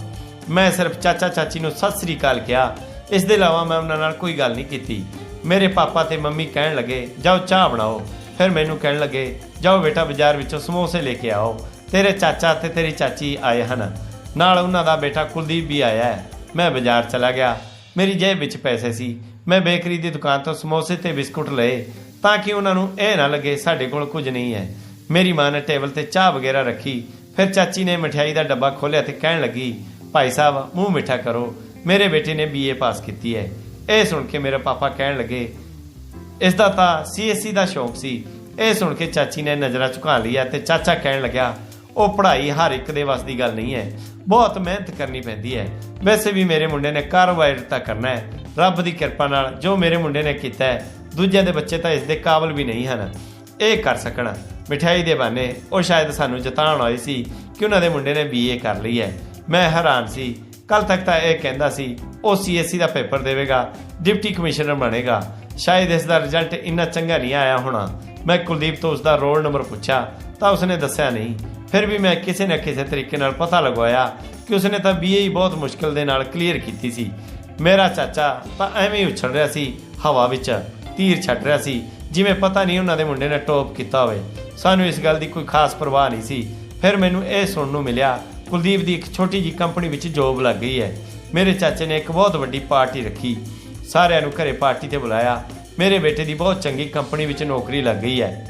ਮੈਂ ਸਿਰਫ ਚਾਚਾ ਚਾਚੀ ਨੂੰ ਸਤਿ ਸ੍ਰੀ ਅਕਾਲ ਕਿਹਾ। ਇਸ ਦੇ ਇਲਾਵਾ ਮੈਂ ਉਹਨਾਂ ਨਾਲ ਕੋਈ ਗੱਲ ਨਹੀਂ ਕੀਤੀ। ਮੇਰੇ ਪਾਪਾ ਤੇ ਮੰਮੀ ਕਹਿਣ ਲੱਗੇ, ਜਾਓ ਚਾਹ ਬਣਾਓ। ਫਿਰ ਮੈਨੂੰ ਕਹਿਣ ਲੱਗੇ, ਜਾਓ ਬੇਟਾ ਬਾਜ਼ਾਰ ਵਿੱਚੋਂ ਸਮੋਸੇ ਲੈ ਕੇ ਆਓ। ਤੇਰੇ ਚਾਚਾ ਤੇ ਤੇਰੀ ਚਾਚੀ ਆਏ ਹਨ। ਨਾਲ ਉਹਨਾਂ ਦਾ ਬੇਟਾ ਕੁਲਦੀਪ ਵੀ ਆਇਆ ਹੈ। ਮੈਂ ਬਾਜ਼ਾਰ ਚਲਾ ਗਿਆ। ਮੇਰੀ ਜੇਬ ਵਿੱਚ ਪੈਸੇ ਸੀ। ਮੈਂ ਬੇਕਰੀ ਦੀ ਦੁਕਾਨ ਤੋਂ ਸਮੋਸੇ ਤੇ ਬਿਸਕੁਟ ਲਏ, ਤਾਂ ਕਿ ਉਹਨਾਂ ਨੂੰ ਇਹ ਨਾ ਲੱਗੇ ਸਾਡੇ ਕੋਲ ਕੁਝ ਨਹੀਂ ਹੈ। ਮੇਰੀ ਮਾਂ ਨੇ ਟੇਬਲ ਤੇ ਚਾਹ ਵਗੈਰਾ ਰੱਖੀ। ਫਿਰ ਚਾਚੀ ਨੇ ਮਠਿਆਈ ਦਾ ਡੱਬਾ ਖੋਲ੍ਹਿਆ ਤੇ ਕਹਿਣ ਲੱਗੀ, ਭਾਈ ਸਾਹਿਬ, ਮੂੰਹ ਮਿੱਠਾ ਕਰੋ। ਮੇਰੇ ਬੇਟੇ ਨੇ ਬੀਏ ਪਾਸ ਕੀਤੀ ਹੈ। ਇਹ ਸੁਣ ਕੇ ਮੇਰੇ ਪਾਪਾ ਕਹਿਣ ਲੱਗੇ ਇਸ ਦਾ ਤਾਂ ਸੀਐਸਸੀ ਦਾ ਸ਼ੌਂਕ ਸੀ। ਇਹ ਸੁਣ ਕੇ ਚਾਚੀ ਨੇ ਨਜ਼ਰਾਂ ਝੁਕਾ ਲਿਆ ਤੇ ਚਾਚਾ ਕਹਿਣ ਲੱਗਾ ਉਹ ਪੜ੍ਹਾਈ ਹਰ ਇੱਕ ਦੇ ਵੱਸ ਦੀ ਗੱਲ ਨਹੀਂ ਹੈ, ਬਹੁਤ ਮਿਹਨਤ ਕਰਨੀ ਪੈਂਦੀ ਹੈ। ਵੈਸੇ ਵੀ ਮੇਰੇ ਮੁੰਡੇ ਨੇ ਕਾਰੋਬਾਰ ਤਾਂ ਕਰਨਾ ਹੈ। ਰੱਬ ਦੀ ਕਿਰਪਾ ਨਾਲ ਜੋ ਮੇਰੇ ਮੁੰਡੇ ਨੇ ਕੀਤਾ ਹੈ, ਦੂਜਿਆਂ ਦੇ ਬੱਚੇ ਤਾਂ ਇਸ ਦੇ ਕਾਬਲ ਵੀ ਨਹੀਂ ਹਨ। ਇਹ ਕਰ ਸਕਣ। ਮਠਿਆਈ ਦੇ ਬਾਨੇ ਉਹ ਸ਼ਾਇਦ ਸਾਨੂੰ ਜਤਾਉਣ ਆਏ ਸੀ ਕਿ ਉਹਨਾਂ ਦੇ ਮੁੰਡੇ ਨੇ ਬੀਏ ਕਰ ਲਈ ਹੈ। ਮੈਂ ਹੈਰਾਨ ਸੀ ਕੱਲ ਤੱਕ ਤਾਂ ਇਹ ਕਹਿੰਦਾ ਸੀ, ਉਹ ਸੀਐਸਸੀ ਦਾ ਪੇਪਰ ਦੇਵੇਗਾ, ਡਿਪਟੀ ਕਮਿਸ਼ਨਰ ਬਣੇਗਾ। ਸ਼ਾਇਦ ਇਸ ਦਾ ਰਿਜ਼ਲਟ ਇੰਨਾ ਚੰਗਾ ਨਹੀਂ ਆਇਆ ਹੋਣਾ। ਮੈਂ ਕੁਲਦੀਪ ਤੋਂ ਉਸ ਦਾ ਰੋਲ ਨੰਬਰ ਪੁੱਛਿਆ, ਤਾਂ ਉਸਨੇ ਦੱਸਿਆ ਨਹੀਂ। ਫਿਰ ਵੀ ਮੈਂ ਕਿਸੇ ਨਾ ਕਿਸੇ ਤਰੀਕੇ ਨਾਲ ਪਤਾ ਲਗਵਾਇਆ ਕਿ ਉਸਨੇ ਤਾਂ ਬੀਏ ਹੀ ਬਹੁਤ ਮੁਸ਼ਕਲ ਦੇ ਨਾਲ ਕਲੀਅਰ ਕੀਤੀ ਸੀ। ਮੇਰਾ ਚਾਚਾ ਤਾਂ ਐਵੇਂ ਹੀ ਉਛਲ ਰਿਹਾ ਸੀ, ਹਵਾ ਵਿੱਚ ਤੀਰ ਛੱਡ ਰਿਹਾ ਸੀ, ਜਿਵੇਂ ਪਤਾ ਨਹੀਂ ਉਹਨਾਂ ਦੇ ਮੁੰਡੇ ਨੇ ਟੋਪ ਕੀਤਾ ਹੋਵੇ। ਸਾਨੂੰ ਇਸ ਗੱਲ ਦੀ ਕੋਈ ਖਾਸ ਪਰਵਾਹ ਨਹੀਂ ਸੀ। ਫਿਰ ਮੈਨੂੰ ਇਹ ਸੁਣਨ ਨੂੰ ਮਿਲਿਆ ਕੁਲਦੀਪ ਦੀ ਇੱਕ ਛੋਟੀ ਜੀ ਕੰਪਨੀ ਵਿੱਚ ਜੋਬ ਲੱਗ ਗਈ ਹੈ। ਮੇਰੇ ਚਾਚੇ ਨੇ ਇੱਕ ਬਹੁਤ ਵੱਡੀ ਪਾਰਟੀ ਰੱਖੀ। ਸਾਰਿਆਂ ਨੂੰ ਘਰੇ ਪਾਰਟੀ ਤੇ ਬੁਲਾਇਆ। ਮੇਰੇ ਬੇਟੇ ਦੀ ਬਹੁਤ ਚੰਗੀ ਕੰਪਨੀ ਵਿੱਚ ਨੌਕਰੀ ਲੱਗ ਗਈ ਹੈ।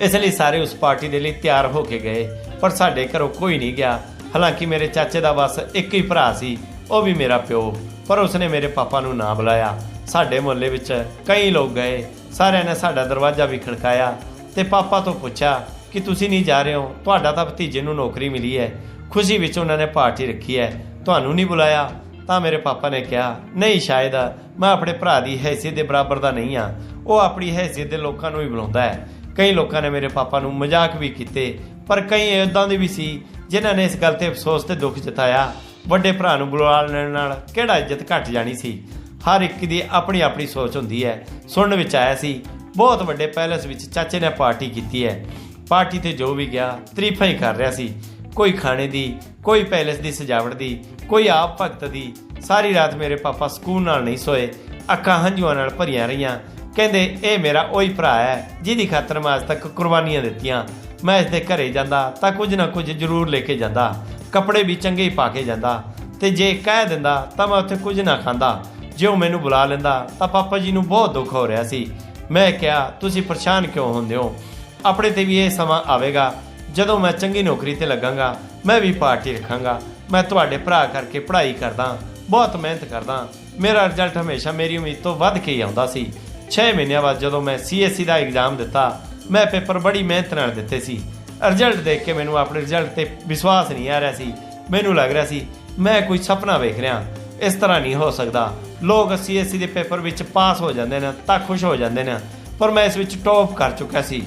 ਇਸ ਲਈ ਸਾਰੇ ਉਸ ਪਾਰਟੀ ਦੇ ਲਈ ਤਿਆਰ ਹੋ ਕੇ ਗਏ, ਪਰ ਸਾਡੇ ਘਰੋਂ ਕੋਈ ਨਹੀਂ ਗਿਆ। ਹਾਲਾਂਕਿ ਮੇਰੇ ਚਾਚੇ ਦਾ ਬਸ ਇੱਕ ਹੀ ਭਰਾ ਸੀ, ਉਹ ਵੀ ਮੇਰਾ ਪਿਓ, ਪਰ ਉਸਨੇ ਮੇਰੇ ਪਾਪਾ ਨੂੰ ਨਾ ਬੁਲਾਇਆ। ਸਾਡੇ ਮੁਹੱਲੇ ਵਿੱਚ ਕਈ ਲੋਕ ਗਏ। ਸਾਰਿਆਂ ਨੇ ਸਾਡਾ ਦਰਵਾਜ਼ਾ ਵੀ ਖੜਕਾਇਆ ਤੇ ਪਾਪਾ ਤੋਂ ਪੁੱਛਿਆ ਕਿ ਤੁਸੀਂ ਨਹੀਂ ਜਾ ਰਹੇ ਹੋ, ਤੁਹਾਡਾ ਤਾਂ ਭਤੀਜੇ ਨੂੰ ਨੌਕਰੀ ਮਿਲੀ ਹੈ, ਖੁਸ਼ੀ ਵਿੱਚ ਉਹਨਾਂ ਨੇ ਪਾਰਟੀ ਰੱਖੀ ਹੈ, ਤੁਹਾਨੂੰ ਨਹੀਂ ਬੁਲਾਇਆ, ਤਾਂ ਮੇਰੇ ਪਾਪਾ ਨੇ ਕਿਹਾ, ਨਹੀਂ ਸ਼ਾਇਦ, ਮੈਂ ਆਪਣੇ ਭਰਾ ਦੀ ਹੈਸੀਅਤ ਦੇ ਬਰਾਬਰ ਦਾ ਨਹੀਂ ਆ ਉਹ ਆਪਣੀ ਹੈਸੀਅਤ ਦੇ ਲੋਕਾਂ ਨੂੰ ਹੀ ਬੁਲਾਉਂਦਾ ਹੈ। ਕਈ ਲੋਕਾਂ ਨੇ ਮੇਰੇ ਪਾਪਾ ਨੂੰ ਮਜ਼ਾਕ ਵੀ ਕੀਤੇ, ਪਰ ਕਈ ਇਦਾਂ ਦੇ ਵੀ ਸੀ, ਜਿਨ੍ਹਾਂ ਨੇ ਇਸ ਗੱਲ ਤੇ ਅਫਸੋਸ ਤੇ ਦੁੱਖ ਜਤਾਇਆ, ਵੱਡੇ ਭਰਾ ਨੂੰ ਬੁਲਾ ਲੈਣ ਨਾਲ ਕਿਹੜਾ ਇੱਜ਼ਤ ਘਟ ਜਾਣੀ ਸੀ? ਹਰ ਇੱਕ ਦੀ ਆਪਣੀ ਆਪਣੀ ਸੋਚ ਹੁੰਦੀ ਹੈ, ਸੁਣਨ ਵਿੱਚ ਆਇਆ ਸੀ, ਬਹੁਤ ਵੱਡੇ ਪੈਲੇਸ ਵਿੱਚ ਚਾਚੇ ਨੇ ਪਾਰਟੀ ਕੀਤੀ ਹੈ। ਪਾਰਟੀ ਤੇ ਜੋ ਵੀ ਗਿਆ, ਤਰੀਫਾਂ ਹੀ ਕਰ ਰਿਹਾ ਸੀ। ਕੋਈ ਖਾਣੇ ਦੀ, ਕੋਈ ਪੈਲੇਸ ਦੀ ਸਜਾਵਟ ਦੀ, ਕੋਈ ਆਪ ਭਗਤ ਦੀ। ਸਾਰੀ ਰਾਤ ਮੇਰੇ ਪਾਪਾ ਸਕੂਨ ਨਾਲ ਨਹੀਂ ਸੋਏ। ਅੱਖਾਂ ਹੰਝੂਆਂ ਨਾਲ ਭਰੀਆਂ ਰਹੀਆਂ। ਕਹਿੰਦੇ, ਇਹ ਮੇਰਾ ਉਹੀ ਭਰਾ ਹੈ, ਜਿਹਦੀ ਖਾਤਰ ਮੈਂ ਅੱਜ ਤੱਕ ਕੁਰਬਾਨੀਆਂ ਦਿੱਤੀਆਂ। ਮੈਂ ਇਸ ਦੇ ਘਰੇ ਜਾਂਦਾ ਤਾਂ ਕੁਝ ਨਾ ਕੁਝ ਜ਼ਰੂਰ ਲੈ ਕੇ ਜਾਂਦਾ। ਕੱਪੜੇ ਵੀ ਚੰਗੇ ਹੀ ਪਾ ਕੇ ਜਾਂਦਾ। ਤੇ ਜੇ ਕਹਿ ਦਿੰਦਾ ਤਾਂ ਮੈਂ ਉੱਥੇ ਕੁਝ ਨਾ ਖਾਂਦਾ। ਜੇ ਉਹ ਮੈਨੂੰ ਬੁਲਾ ਲੈਂਦਾ ਤਾਂ ਪਾਪਾ ਜੀ ਨੂੰ ਬਹੁਤ ਦੁੱਖ ਹੋ ਰਿਹਾ ਸੀ। ਮੈਂ ਕਿਹਾ, ਤੁਸੀਂ ਪਰੇਸ਼ਾਨ ਕਿਉਂ ਹੁੰਦੇ ਹੋ? ਆਪਣੇ ਤੇ ਵੀ ਇਹ ਸਮਾਂ ਆਵੇਗਾ। ਜਦੋਂ ਮੈਂ ਚੰਗੀ ਨੌਕਰੀ ਤੇ ਲੱਗਾਂਗਾ, ਮੈਂ ਵੀ ਪਾਰਟੀ ਰੱਖਾਂਗਾ। ਮੈਂ ਤੁਹਾਡੇ ਭਰਾ ਕਰਕੇ ਪੜ੍ਹਾਈ ਕਰਦਾ, ਬਹੁਤ ਮਿਹਨਤ ਕਰਦਾ। ਮੇਰਾ ਰਿਜ਼ਲਟ ਹਮੇਸ਼ਾ ਮੇਰੀ ਉਮੀਦ ਤੋਂ ਵੱਧ ਕੇ ਹੀ ਆਉਂਦਾ ਸੀ। 6 ਮਹੀਨਿਆਂ ਬਾਅਦ ਜਦੋਂ ਮੈਂ ਸੀਐਸਸੀ ਦਾ ਐਗਜ਼ਾਮ ਦਿੱਤਾ, ਮੈਂ ਪੇਪਰ ਬੜੀ ਮਿਹਨਤ ਨਾਲ ਦਿੱਤੇ ਸੀ। ਰਿਜ਼ਲਟ ਦੇਖ ਕੇ ਮੈਨੂੰ ਆਪਣੇ ਰਿਜ਼ਲਟ ਤੇ ਵਿਸ਼ਵਾਸ ਨਹੀਂ ਆ ਰਿਹਾ ਸੀ। ਮੈਨੂੰ ਲੱਗ ਰਿਹਾ ਸੀ, ਮੈਂ ਕੋਈ ਸੁਪਨਾ ਵੇਖ ਰਿਹਾ। ਇਸ ਤਰ੍ਹਾਂ ਨਹੀਂ ਹੋ ਸਕਦਾ। ਲੋਕ ਸੀਐਸਸੀ ਦੇ ਪੇਪਰ ਵਿੱਚ ਪਾਸ ਹੋ ਜਾਂਦੇ ਨੇ ਤਾਂ ਖੁਸ਼ ਹੋ ਜਾਂਦੇ ਨੇ। ਪਰ ਮੈਂ ਇਸ ਵਿੱਚ ਟੌਪ ਕਰ ਚੁੱਕਾ ਸੀ।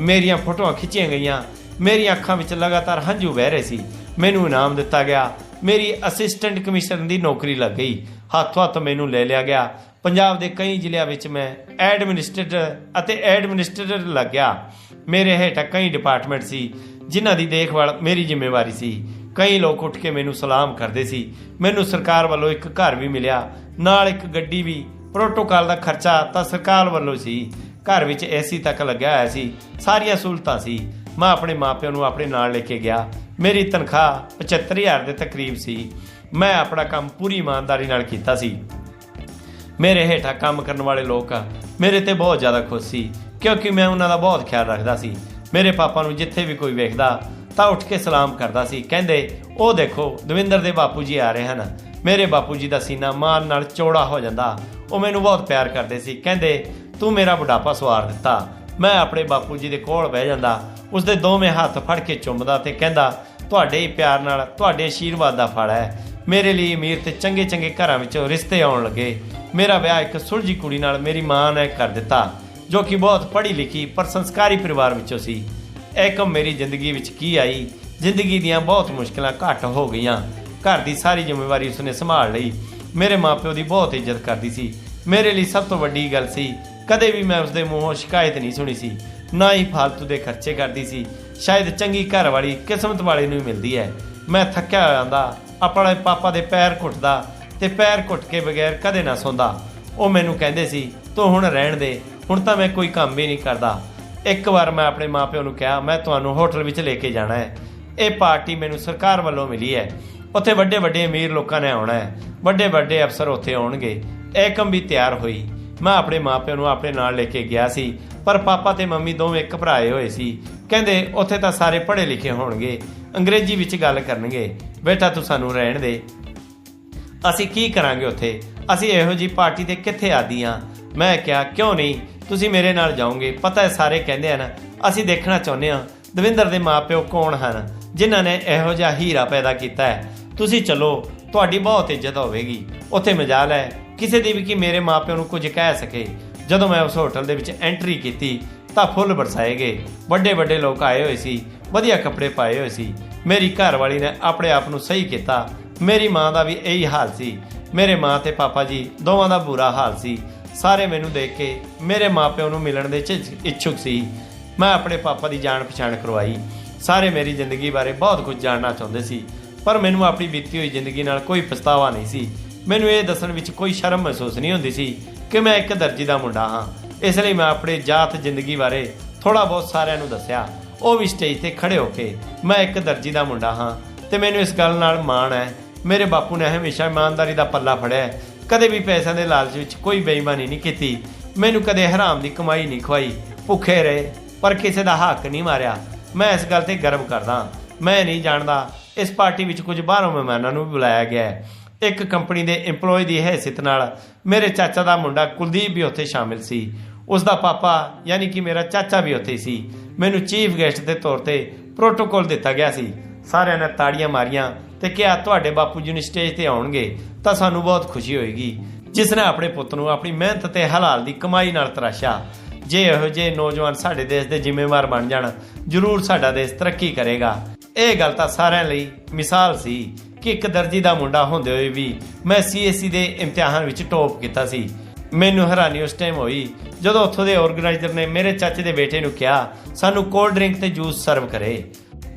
ਮੇਰੀਆਂ ਫੋਟੋਆਂ ਖਿੱਚੀਆਂ ਗਈਆਂ। ਮੇਰੀਆਂ ਅੱਖਾਂ ਵਿੱਚ ਲਗਾਤਾਰ ਹੰਝੂ ਵਹਿ ਰਹੇ ਸੀ। ਮੈਨੂੰ ਇਨਾਮ ਦਿੱਤਾ ਗਿਆ। ਮੇਰੀ ਅਸਿਸਟੈਂਟ ਕਮਿਸ਼ਨਰ ਦੀ ਨੌਕਰੀ ਲੱਗ ਗਈ। ਹੱਥੋਂ ਹੱਥ ਮੈਨੂੰ ਲੈ ਲਿਆ ਗਿਆ। ਪੰਜਾਬ ਦੇ ਕਈ ਜ਼ਿਲ੍ਹਿਆਂ ਵਿੱਚ ਮੈਂ ਐਡਮਿਨਿਸਟ੍ਰੇਟਰ ਅਤੇ ਐਡਮਿਨਿਸਟ੍ਰੇਟਰ ਲੱਗ ਗਿਆ। ਮੇਰੇ ਹੇਠਾਂ ਕਈ ਡਿਪਾਰਟਮੈਂਟ ਸੀ, ਜਿਨ੍ਹਾਂ ਦੀ ਦੇਖਭਾਲ ਮੇਰੀ ਜ਼ਿੰਮੇਵਾਰੀ ਸੀ। ਕਈ ਲੋਕ ਉੱਠ ਕੇ ਮੈਨੂੰ ਸਲਾਮ ਕਰਦੇ ਸੀ। ਮੈਨੂੰ ਸਰਕਾਰ ਵੱਲੋਂ ਇੱਕ ਘਰ ਵੀ ਮਿਲਿਆ। ਨਾਲ ਇੱਕ ਗੱਡੀ ਵੀ। ਪ੍ਰੋਟੋਕਾਲ ਦਾ ਖਰਚਾ ਤਾਂ ਸਰਕਾਰ ਵੱਲੋਂ ਸੀ। ਘਰ ਵਿੱਚ ਏਸੀ ਤੱਕ ਲੱਗਿਆ ਹੋਇਆ ਸੀ, ਸਾਰੀਆਂ ਸਹੂਲਤਾਂ ਸੀ। ਮੈਂ ਆਪਣੇ ਮਾਪਿਆਂ ਨੂੰ ਆਪਣੇ ਨਾਲ ਲੈ ਕੇ ਗਿਆ। ਮੇਰੀ ਤਨਖਾਹ 75000 ਦੇ ਤਕਰੀਬ ਸੀ। ਮੈਂ ਆਪਣਾ ਕੰਮ ਪੂਰੀ ਇਮਾਨਦਾਰੀ ਨਾਲ ਕੀਤਾ ਸੀ। ਮੇਰੇ ਹੇਠਾਂ ਕੰਮ ਕਰਨ ਵਾਲੇ ਲੋਕ ਮੇਰੇ ਤੇ ਬਹੁਤ ਜ਼ਿਆਦਾ ਖੁਸ਼ ਸੀ, ਕਿਉਂਕਿ ਮੈਂ ਉਹਨਾਂ ਦਾ ਬਹੁਤ ਖਿਆਲ ਰੱਖਦਾ ਸੀ। ਮੇਰੇ ਪਾਪਾ ਨੂੰ ਜਿੱਥੇ ਵੀ ਕੋਈ ਵੇਖਦਾ, ਤਾਂ ਉੱਠ ਕੇ ਸਲਾਮ ਕਰਦਾ ਸੀ। ਕਹਿੰਦੇ, ਉਹ ਦੇਖੋ, ਦਵਿੰਦਰ ਦੇ ਬਾਪੂ ਜੀ ਆ ਰਹੇ ਹਨ। ਮੇਰੇ ਬਾਪੂ ਜੀ ਦਾ ਸੀਨਾ ਮਾਨ ਨਾਲ ਚੌੜਾ ਹੋ ਜਾਂਦਾ। ਉਹ ਮੈਨੂੰ ਬਹੁਤ ਪਿਆਰ ਕਰਦੇ ਸੀ। ਕਹਿੰਦੇ ਤੂੰ ਮੇਰਾ ਬੁਢਾਪਾ ਸਵਾਰ ਦਿੱਤਾ। ਮੈਂ ਆਪਣੇ ਬਾਪੂ ਜੀ ਦੇ ਕੋਲ ਬਹਿ ਜਾਂਦਾ। ਉਸਦੇ ਦੋਵੇਂ ਹੱਥ ਫੜ ਕੇ ਚੁੰਮਦਾ ਤੇ ਕਹਿੰਦਾ, ਤੁਹਾਡੇ ਹੀ ਪਿਆਰ ਨਾਲ, ਤੁਹਾਡੇ ਆਸ਼ੀਰਵਾਦ ਦਾ ਫਲ ਹੈ। ਮੇਰੇ ਲਈ ਅਮੀਰ ਤੇ ਚੰਗੇ ਚੰਗੇ ਘਰਾਂ ਵਿੱਚੋਂ ਰਿਸ਼ਤੇ ਆਉਣ ਲੱਗੇ। ਮੇਰਾ ਵਿਆਹ ਇੱਕ ਸੁਲਝੀ ਕੁੜੀ ਨਾਲ ਮੇਰੀ ਮਾਂ ਨੇ ਕਰ ਦਿੱਤਾ, ਜੋ ਕਿ ਬਹੁਤ ਪੜ੍ਹੀ ਲਿਖੀ ਪਰ ਸੰਸਕਾਰੀ ਪਰਿਵਾਰ ਵਿੱਚੋਂ ਸੀ। ਏਕਮ ਮੇਰੀ ਜ਼ਿੰਦਗੀ ਵਿੱਚ ਕੀ ਆਈ? ਜ਼ਿੰਦਗੀ ਦੀਆਂ ਬਹੁਤ ਮੁਸ਼ਕਲਾਂ ਘੱਟ ਹੋ ਗਈਆਂ। ਘਰ ਦੀ ਸਾਰੀ ਜ਼ਿੰਮੇਵਾਰੀ ਉਸਨੇ ਸੰਭਾਲ ਲਈ। ਮੇਰੇ ਮਾਪਿਓ ਦੀ ਬਹੁਤ ਇੱਜ਼ਤ ਕਰਦੀ ਸੀ। ਮੇਰੇ ਲਈ ਸਭ ਤੋਂ ਵੱਡੀ ਗੱਲ ਸੀ ਕਦੇ ਵੀ ਮੈਂ ਉਸਦੇ ਮੂੰਹੋਂ ਸ਼ਿਕਾਇਤ ਨਹੀਂ ਸੁਣੀ ਸੀ, ਨਾ ਹੀ ਫालतू ਦੇ ਖਰਚੇ ਕਰਦੀ ਸੀ। ਸ਼ਾਇਦ ਚੰਗੀ ਘਰ ਵਾਲੀ ਕਿਸਮਤ ਵਾਲੇ ਨੂੰ ਹੀ ਮਿਲਦੀ ਹੈ। ਮੈਂ ਥੱਕਿਆ ਹੋਇਆ ਹੁੰਦਾ, ਆਪਣੇ ਪਾਪਾ ਦੇ ਪੈਰ ਘੁੱਟਦਾ ਤੇ ਪੈਰ ਘੁੱਟ ਕੇ ਬਗੈਰ ਕਦੇ ਨਾ ਸੌਂਦਾ। ਉਹ ਮੈਨੂੰ ਕਹਿੰਦੇ ਸੀ, ਤੂੰ ਹੁਣ ਰਹਿਣ ਦੇ, ਹੁਣ ਤਾਂ ਮੈਂ ਕੋਈ ਕੰਮ ਵੀ ਨਹੀਂ ਕਰਦਾ। ਇੱਕ ਵਾਰ ਮੈਂ ਆਪਣੇ ਮਾਪਿਆਂ ਨੂੰ ਕਿਹਾ, ਮੈਂ ਤੁਹਾਨੂੰ ਹੋਟਲ ਵਿੱਚ ਲੈ ਕੇ ਜਾਣਾ ਹੈ। ਇਹ ਪਾਰਟੀ ਮੈਨੂੰ ਸਰਕਾਰ ਵੱਲੋਂ ਮਿਲੀ ਹੈ। ਉੱਥੇ ਵੱਡੇ ਵੱਡੇ ਅਮੀਰ ਲੋਕਾਂ ਨੇ ਆਉਣਾ ਹੈ। ਵੱਡੇ ਵੱਡੇ ਅਫਸਰ ਉੱਥੇ ਆਉਣਗੇ। ਇਹ ਏਕਮ ਵੀ ਤਿਆਰ ਹੋਈ। ਮੈਂ ਆਪਣੇ ਮਾਪਿਆਂ ਨੂੰ ਆਪਣੇ ਨਾਲ ਲੈ ਕੇ ਗਿਆ ਸੀ, ਪਰ ਪਾਪਾ ਤੇ ਮੰਮੀ ਦੋਵੇਂ ਘਬਰਾਏ ਹੋਏ ਸੀ। ਕਹਿੰਦੇ, ਉੱਥੇ ਤਾਂ ਸਾਰੇ ਪੜ੍ਹੇ ਲਿਖੇ ਹੋਣਗੇ, ਅੰਗਰੇਜ਼ੀ ਵਿੱਚ ਗੱਲ ਕਰਨਗੇ। ਬੇਟਾ, ਤੂੰ ਸਾਨੂੰ ਰਹਿਣ ਦੇ। ਅਸੀਂ ਕੀ ਕਰਾਂਗੇ ਉੱਥੇ? ਅਸੀਂ ਇਹੋ ਜੀ ਪਾਰਟੀ ਤੇ ਕਿੱਥੇ ਆਦੀ ਆ? ਮੈਂ ਕਿਹਾ, ਕਿਉਂ ਨਹੀਂ? ਤੁਸੀਂ ਮੇਰੇ ਨਾਲ ਜਾਓਗੇ। ਪਤਾ ਹੈ, ਸਾਰੇ ਕਹਿੰਦੇ ਹਨ, ਅਸੀਂ ਦੇਖਣਾ ਚਾਹੁੰਦੇ ਹਾਂ ਦਵਿੰਦਰ ਦੇ ਮਾਪਿਓ ਕੌਣ ਹਨ, ਜਿਨ੍ਹਾਂ ਨੇ ਇਹੋ ਜਿਹਾ ਹੀਰਾ ਪੈਦਾ ਕੀਤਾ ਹੈ। ਤੁਸੀਂ ਚਲੋ, ਤੁਹਾਡੀ ਬਹੁਤ ਇੱਜ਼ਤ ਹੋਵੇਗੀ। ਉੱਥੇ ਮਜਾਲ ਹੈ। ਕਿਸੇ ਦੀ ਵੀ ਕਿ ਮੇਰੇ ਮਾਪਿਓ ਨੂੰ ਕੁਝ ਕਹਿ ਸਕੇ। ਜਦੋਂ ਮੈਂ ਉਸ ਹੋਟਲ ਦੇ ਵਿੱਚ ਐਂਟਰੀ ਕੀਤੀ, ਤਾਂ ਫੁੱਲ ਬਰਸਾਏ ਗਏ। ਵੱਡੇ ਵੱਡੇ ਲੋਕ ਆਏ ਹੋਏ ਸੀ, ਵਧੀਆ ਕੱਪੜੇ ਪਾਏ ਹੋਏ ਸੀ। ਮੇਰੀ ਘਰ ਵਾਲੀ ਨੇ ਆਪਣੇ ਆਪ ਨੂੰ ਸਹੀ ਕੀਤਾ। ਮੇਰੀ ਮਾਂ ਦਾ ਵੀ ਇਹੀ ਹਾਲ ਸੀ। ਮੇਰੇ ਮਾਂ ਤੇ ਪਾਪਾ ਜੀ ਦੋਵਾਂ ਦਾ ਬੁਰਾ ਹਾਲ ਸੀ। ਸਾਰੇ ਮੈਨੂੰ ਦੇਖ ਕੇ ਮੇਰੇ ਮਾਪਿਆਂ ਨੂੰ ਮਿਲਣ ਦੇ ਚ ਇੱਛੁਕ ਸੀ। ਮੈਂ ਆਪਣੇ ਪਾਪਾ ਦੀ ਜਾਣ ਪਛਾਣ ਕਰਵਾਈ। ਸਾਰੇ ਮੇਰੀ ਜ਼ਿੰਦਗੀ ਬਾਰੇ ਬਹੁਤ ਕੁਝ ਜਾਣਨਾ ਚਾਹੁੰਦੇ ਸੀ। ਪਰ ਮੈਨੂੰ ਆਪਣੀ ਬੀਤੀ ਹੋਈ ਜ਼ਿੰਦਗੀ ਨਾਲ ਕੋਈ ਪਛਤਾਵਾ ਨਹੀਂ ਸੀ। ਮੈਨੂੰ ਇਹ ਦੱਸਣ ਵਿੱਚ ਕੋਈ ਸ਼ਰਮ ਮਹਿਸੂਸ ਨਹੀਂ ਹੁੰਦੀ ਸੀ ਕਿ ਮੈਂ ਇੱਕ ਦਰਜੀ ਦਾ ਮੁੰਡਾ ਹਾਂ। ਇਸ ਲਈ ਮੈਂ ਆਪਣੇ ਜਾਤ ਜ਼ਿੰਦਗੀ ਬਾਰੇ ਥੋੜਾ ਬਹੁਤ ਸਾਰਿਆਂ ਨੂੰ ਦੱਸਿਆ। ਉਹ ਵੀ ਸਟੇਜ ਤੇ ਖੜੇ ਹੋ ਕੇ ਮੈਂ ਇੱਕ ਦਰਜੀ ਦਾ ਮੁੰਡਾ ਹਾਂ ਤੇ ਮੈਨੂੰ ਇਸ ਗੱਲ ਨਾਲ ਮਾਣ ਹੈ। ਮੇਰੇ ਬਾਪੂ ਨੇ ਹਮੇਸ਼ਾ ਇਮਾਨਦਾਰੀ ਦਾ ਪੱਲਾ ਫੜਿਆ ਕਦੇ ਵੀ ਪੈਸਿਆਂ ਦੇ ਲਾਲਚ ਵਿੱਚ ਕੋਈ ਬੇਈਮਾਨੀ ਨਹੀਂ ਕੀਤੀ। ਮੈਨੂੰ ਕਦੇ ਹਰਾਮ ਦੀ ਕਮਾਈ ਨਹੀਂ ਖਵਾਈ। ਭੁੱਖੇ ਰਹੇ, ਪਰ ਕਿਸੇ ਦਾ ਹੱਕ ਨਹੀਂ ਮਾਰਿਆ। ਮੈਂ ਇਸ ਗੱਲ ਤੇ ਗਰਵ ਕਰਦਾ ਮੈਂ ਨਹੀਂ ਜਾਣਦਾ ਇਸ ਪਾਰਟੀ ਵਿੱਚ ਕੁਝ ਬਾਹਰੋਂ ਮਹਿਮਾਨਾਂ ਨੂੰ ਵੀ ਬੁਲਾਇਆ ਗਿਆ ਹੈ। ਇੱਕ ਕੰਪਨੀ ਦੇ EMPLOYE ਦੀ ਹੈਸੀਅਤ ਨਾਲ ਮੇਰੇ ਚਾਚਾ ਦਾ ਮੁੰਡਾ ਕੁਲਦੀਪ ਵੀ ਉੱਥੇ ਸ਼ਾਮਿਲ ਸੀ। ਉਸ ਦਾ ਪਾਪਾ, ਯਾਨੀ ਕਿ ਮੇਰਾ ਚਾਚਾ ਵੀ ਉੱਥੇ ਸੀ। ਮੈਨੂੰ ਚੀਫ ਗੈਸਟ ਦੇ ਤੌਰ ਤੇ ਪ੍ਰੋਟੋਕੋਲ ਦਿੱਤਾ ਗਿਆ ਸੀ। ਸਾਰਿਆਂ ਨੇ ਤਾੜੀਆਂ ਮਾਰੀਆਂ ਤੇ ਕਿਹਾ, ਤੁਹਾਡੇ ਬਾਪੂ ਜੀ ਨੂੰ ਸਟੇਜ ਤੇ ਆਉਣਗੇ ਤਾਂ ਸਾਨੂੰ ਬਹੁਤ ਖੁਸ਼ੀ ਹੋਏਗੀ। ਜਿਸ ਨੇ ਆਪਣੇ ਪੁੱਤ ਨੂੰ ਆਪਣੀ ਮਿਹਨਤ ਤੇ ਹਲਾਲ ਦੀ ਕਮਾਈ ਨਾਲ ਤਰਾਸ਼ਿਆ। ਜੇ ਇਹੋ ਜਿਹੇ ਨੌਜਵਾਨ ਸਾਡੇ ਦੇਸ਼ ਦੇ ਜ਼ਿੰਮੇਵਾਰ ਬਣ ਜਾਣ, ਜ਼ਰੂਰ ਸਾਡਾ ਦੇਸ਼ ਤਰੱਕੀ ਕਰੇਗਾ। ਇਹ ਗੱਲ ਤਾਂ ਸਾਰਿਆਂ ਲਈ ਮਿਸਾਲ ਸੀ। ਕਿ ਇੱਕ ਦਰਜੀ ਦਾ ਮੁੰਡਾ ਹੁੰਦੇ ਹੋਏ ਵੀ ਮੈਂ ਸੀਐਸਸੀ ਦੇ ਇਮਤਿਹਾਨ ਵਿੱਚ ਟੌਪ ਕੀਤਾ ਸੀ। ਮੈਨੂੰ ਹੈਰਾਨੀ ਉਸ ਟਾਈਮ ਹੋਈ ਜਦੋਂ ਉੱਥੋਂ ਦੇ ਆਰਗੇਨਾਈਜ਼ਰ ਨੇ ਮੇਰੇ ਚਾਚੇ ਦੇ ਬੇਟੇ ਨੂੰ ਕਿਹਾ, ਸਾਨੂੰ ਕੋਲਡ ਡਰਿੰਕ ਤੇ ਜੂਸ ਸਰਵ ਕਰੇ।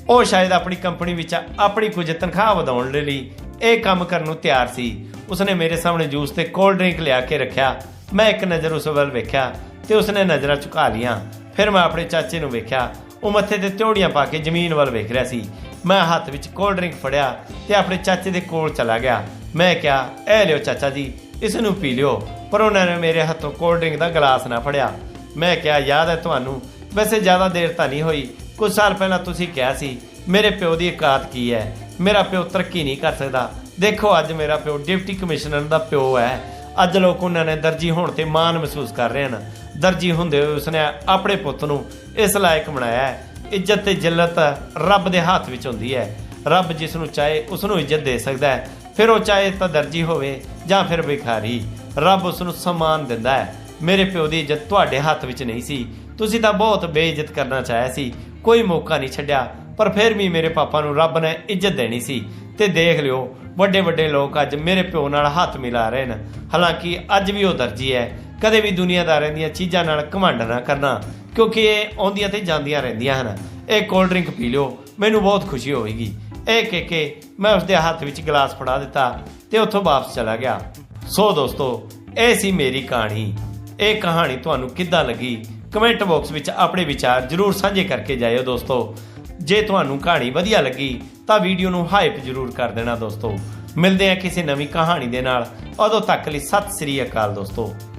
ਉਹ ਸ਼ਾਇਦ ਆਪਣੀ ਕੰਪਨੀ ਵਿੱਚ ਆਪਣੀ ਕੁਝ ਤਨਖਾਹ ਵਧਾਉਣ ਦੇ ਲਈ ਇਹ ਕੰਮ ਕਰਨ ਨੂੰ ਤਿਆਰ ਸੀ। ਉਸਨੇ ਮੇਰੇ ਸਾਹਮਣੇ ਜੂਸ ਤੇ ਕੋਲਡ ਡਰਿੰਕ ਲਿਆ ਕੇ ਰੱਖਿਆ। ਮੈਂ ਇੱਕ ਨਜ਼ਰ ਉਸ ਵੱਲ ਵੇਖਿਆ ਤੇ ਉਸਨੇ ਨਜ਼ਰਾਂ ਝੁਕਾ ਲੀਆਂ ਫਿਰ ਮੈਂ ਆਪਣੇ ਚਾਚੇ ਨੂੰ ਵੇਖਿਆ। ਉਹ ਮੱਥੇ ਤੇ ਝੋੜੀਆਂ ਪਾ ਕੇ ਜ਼ਮੀਨ ਵੱਲ ਵੇਖ ਰਿਹਾ ਸੀ। ਮੈਂ ਹੱਥ ਵਿੱਚ ਕੋਲਡ ਡਰਿੰਕ ਫੜਿਆ ਤੇ ਆਪਣੇ ਚਾਚੇ ਦੇ ਕੋਲ ਚਲਾ ਗਿਆ। ਮੈਂ ਕਿਹਾ, ਇਹ ਲਿਓ ਚਾਚਾ ਜੀ, ਇਸ ਨੂੰ ਪੀ ਲਿਓ। ਪਰ ਉਹਨਾਂ ਨੇ ਮੇਰੇ ਹੱਥੋਂ ਕੋਲਡ ਡਰਿੰਕ ਦਾ ਗਲਾਸ ਨਾ ਫੜਿਆ। ਮੈਂ ਕਿਹਾ, ਯਾਦ ਹੈ ਤੁਹਾਨੂੰ? ਵੈਸੇ ਜ਼ਿਆਦਾ ਦੇਰ ਤਾਂ ਨਹੀਂ ਹੋਈ। ਕੁਝ ਸਾਲ ਪਹਿਲਾਂ ਤੁਸੀਂ ਕਿਹਾ ਸੀ, ਮੇਰੇ ਪਿਓ ਦੀ ਇਕਾਤ ਕੀ ਹੈ? ਮੇਰਾ ਪਿਓ ਤਰੱਕੀ ਨਹੀਂ ਕਰ ਸਕਦਾ। ਦੇਖੋ, ਅੱਜ ਮੇਰਾ ਪਿਓ ਡਿਪਟੀ ਕਮਿਸ਼ਨਰ ਦਾ ਪਿਓ ਹੈ। ਅੱਜ ਲੋਕ ਉਹਨਾਂ ਨੇ ਦਰਜੀ ਹੋਣ ਤੇ ਮਾਣ ਮਹਿਸੂਸ ਕਰ ਰਹੇ ਹਨ। ਦਰਜੀ ਹੁੰਦੇ ਹੋਏ ਉਸਨੇ ਆਪਣੇ ਪੁੱਤ ਨੂੰ ਇਸ ਲਾਇਕ ਬਣਾਇਆ ਹੈ। ਇੱਜ਼ਤ ਤੇ ਜਿੱਲਤ ਰੱਬ ਦੇ ਹੱਥ ਵਿੱਚ ਹੁੰਦੀ ਹੈ। ਰੱਬ ਜਿਸ ਨੂੰ ਚਾਹੇ, ਉਸ ਨੂੰ ਇੱਜ਼ਤ ਦੇ ਸਕਦਾ ਹੈ। ਫਿਰ ਉਹ ਚਾਹੇ ਤਾਂ ਦਰਜੀ ਹੋਵੇ ਜਾਂ ਫਿਰ ਭਿਖਾਰੀ। ਰੱਬ ਉਸ ਨੂੰ ਸਨਮਾਨ ਦਿੰਦਾ ਹੈ। ਮੇਰੇ ਪਿਓ ਦੀ ਇੱਜ਼ਤ ਤੁਹਾਡੇ ਹੱਥ ਵਿੱਚ ਨਹੀਂ ਸੀ। ਤੁਸੀਂ ਤਾਂ ਬਹੁਤ ਬੇਇੱਜ਼ਤ ਕਰਨਾ ਚਾਹਿਆ ਸੀ। ਕੋਈ ਮੌਕਾ ਨਹੀਂ ਛੱਡਿਆ। ਪਰ ਫਿਰ ਵੀ ਮੇਰੇ ਪਾਪਾ ਨੂੰ ਰੱਬ ਨੇ ਇੱਜ਼ਤ ਦੇਣੀ ਸੀ। ਤੇ ਦੇਖ ਲਿਓ ਵੱਡੇ ਵੱਡੇ ਲੋਕ ਅੱਜ ਮੇਰੇ ਪਿਓ ਨਾਲ ਹੱਥ ਮਿਲਾ ਰਹੇ ਨੇ। ਹਾਲਾਂਕਿ ਅੱਜ ਵੀ ਉਹ ਦਰਜੀ ਹੈ। ਕਦੇ ਵੀ ਦੁਨੀਆਦਾਰਾਂ ਦੀਆਂ ਚੀਜ਼ਾਂ ਨਾਲ ਘਮੰਡ ਨਾ ਕਰਨਾ। ਕਿਉਂਕਿ ਇਹ ਆਉਂਦੀਆਂ ਤੇ ਜਾਂਦੀਆਂ ਰਹਿੰਦੀਆਂ ਹਨ। ਇਹ ਕੋਲਡ ਡਰਿੰਕ ਪੀ ਲਿਓ, ਮੈਨੂੰ ਬਹੁਤ ਖੁਸ਼ੀ ਹੋਵੇਗੀ ਇਹ ਕਹਿ ਕੇ ਮੈਂ ਉਸਦੇ ਹੱਥ ਵਿੱਚ ਗਲਾਸ ਫੜਾ ਦਿੱਤਾ ਤੇ ਉੱਥੋਂ ਵਾਪਸ ਚਲਾ ਗਿਆ। ਸੋ ਦੋਸਤੋ, ਇਹ ਸੀ ਮੇਰੀ ਕਹਾਣੀ। ਇਹ ਕਹਾਣੀ ਤੁਹਾਨੂੰ ਕਿੱਦਾਂ ਲੱਗੀ? ਕਮੈਂਟ ਬਾਕਸ ਵਿੱਚ ਆਪਣੇ ਵਿਚਾਰ ਜਰੂਰ ਸਾਂਝੇ ਕਰਕੇ ਜਾਇਓ ਦੋਸਤੋ। ਜੇ ਤੁਹਾਨੂੰ ਕਹਾਣੀ ਵਧੀਆ ਲੱਗੀ, ਤਾਂ ਵੀਡੀਓ ਨੂੰ ਹਾਈਪ ਜਰੂਰ ਕਰ ਦੇਣਾ ਦੋਸਤੋ। ਮਿਲਦੇ ਹਾਂ ਕਿਸੇ ਨਵੀਂ ਕਹਾਣੀ ਦੇ ਨਾਲ। ਉਦੋਂ ਤੱਕ ਲਈ ਸਤਿ ਸ੍ਰੀ ਅਕਾਲ ਦੋਸਤੋ।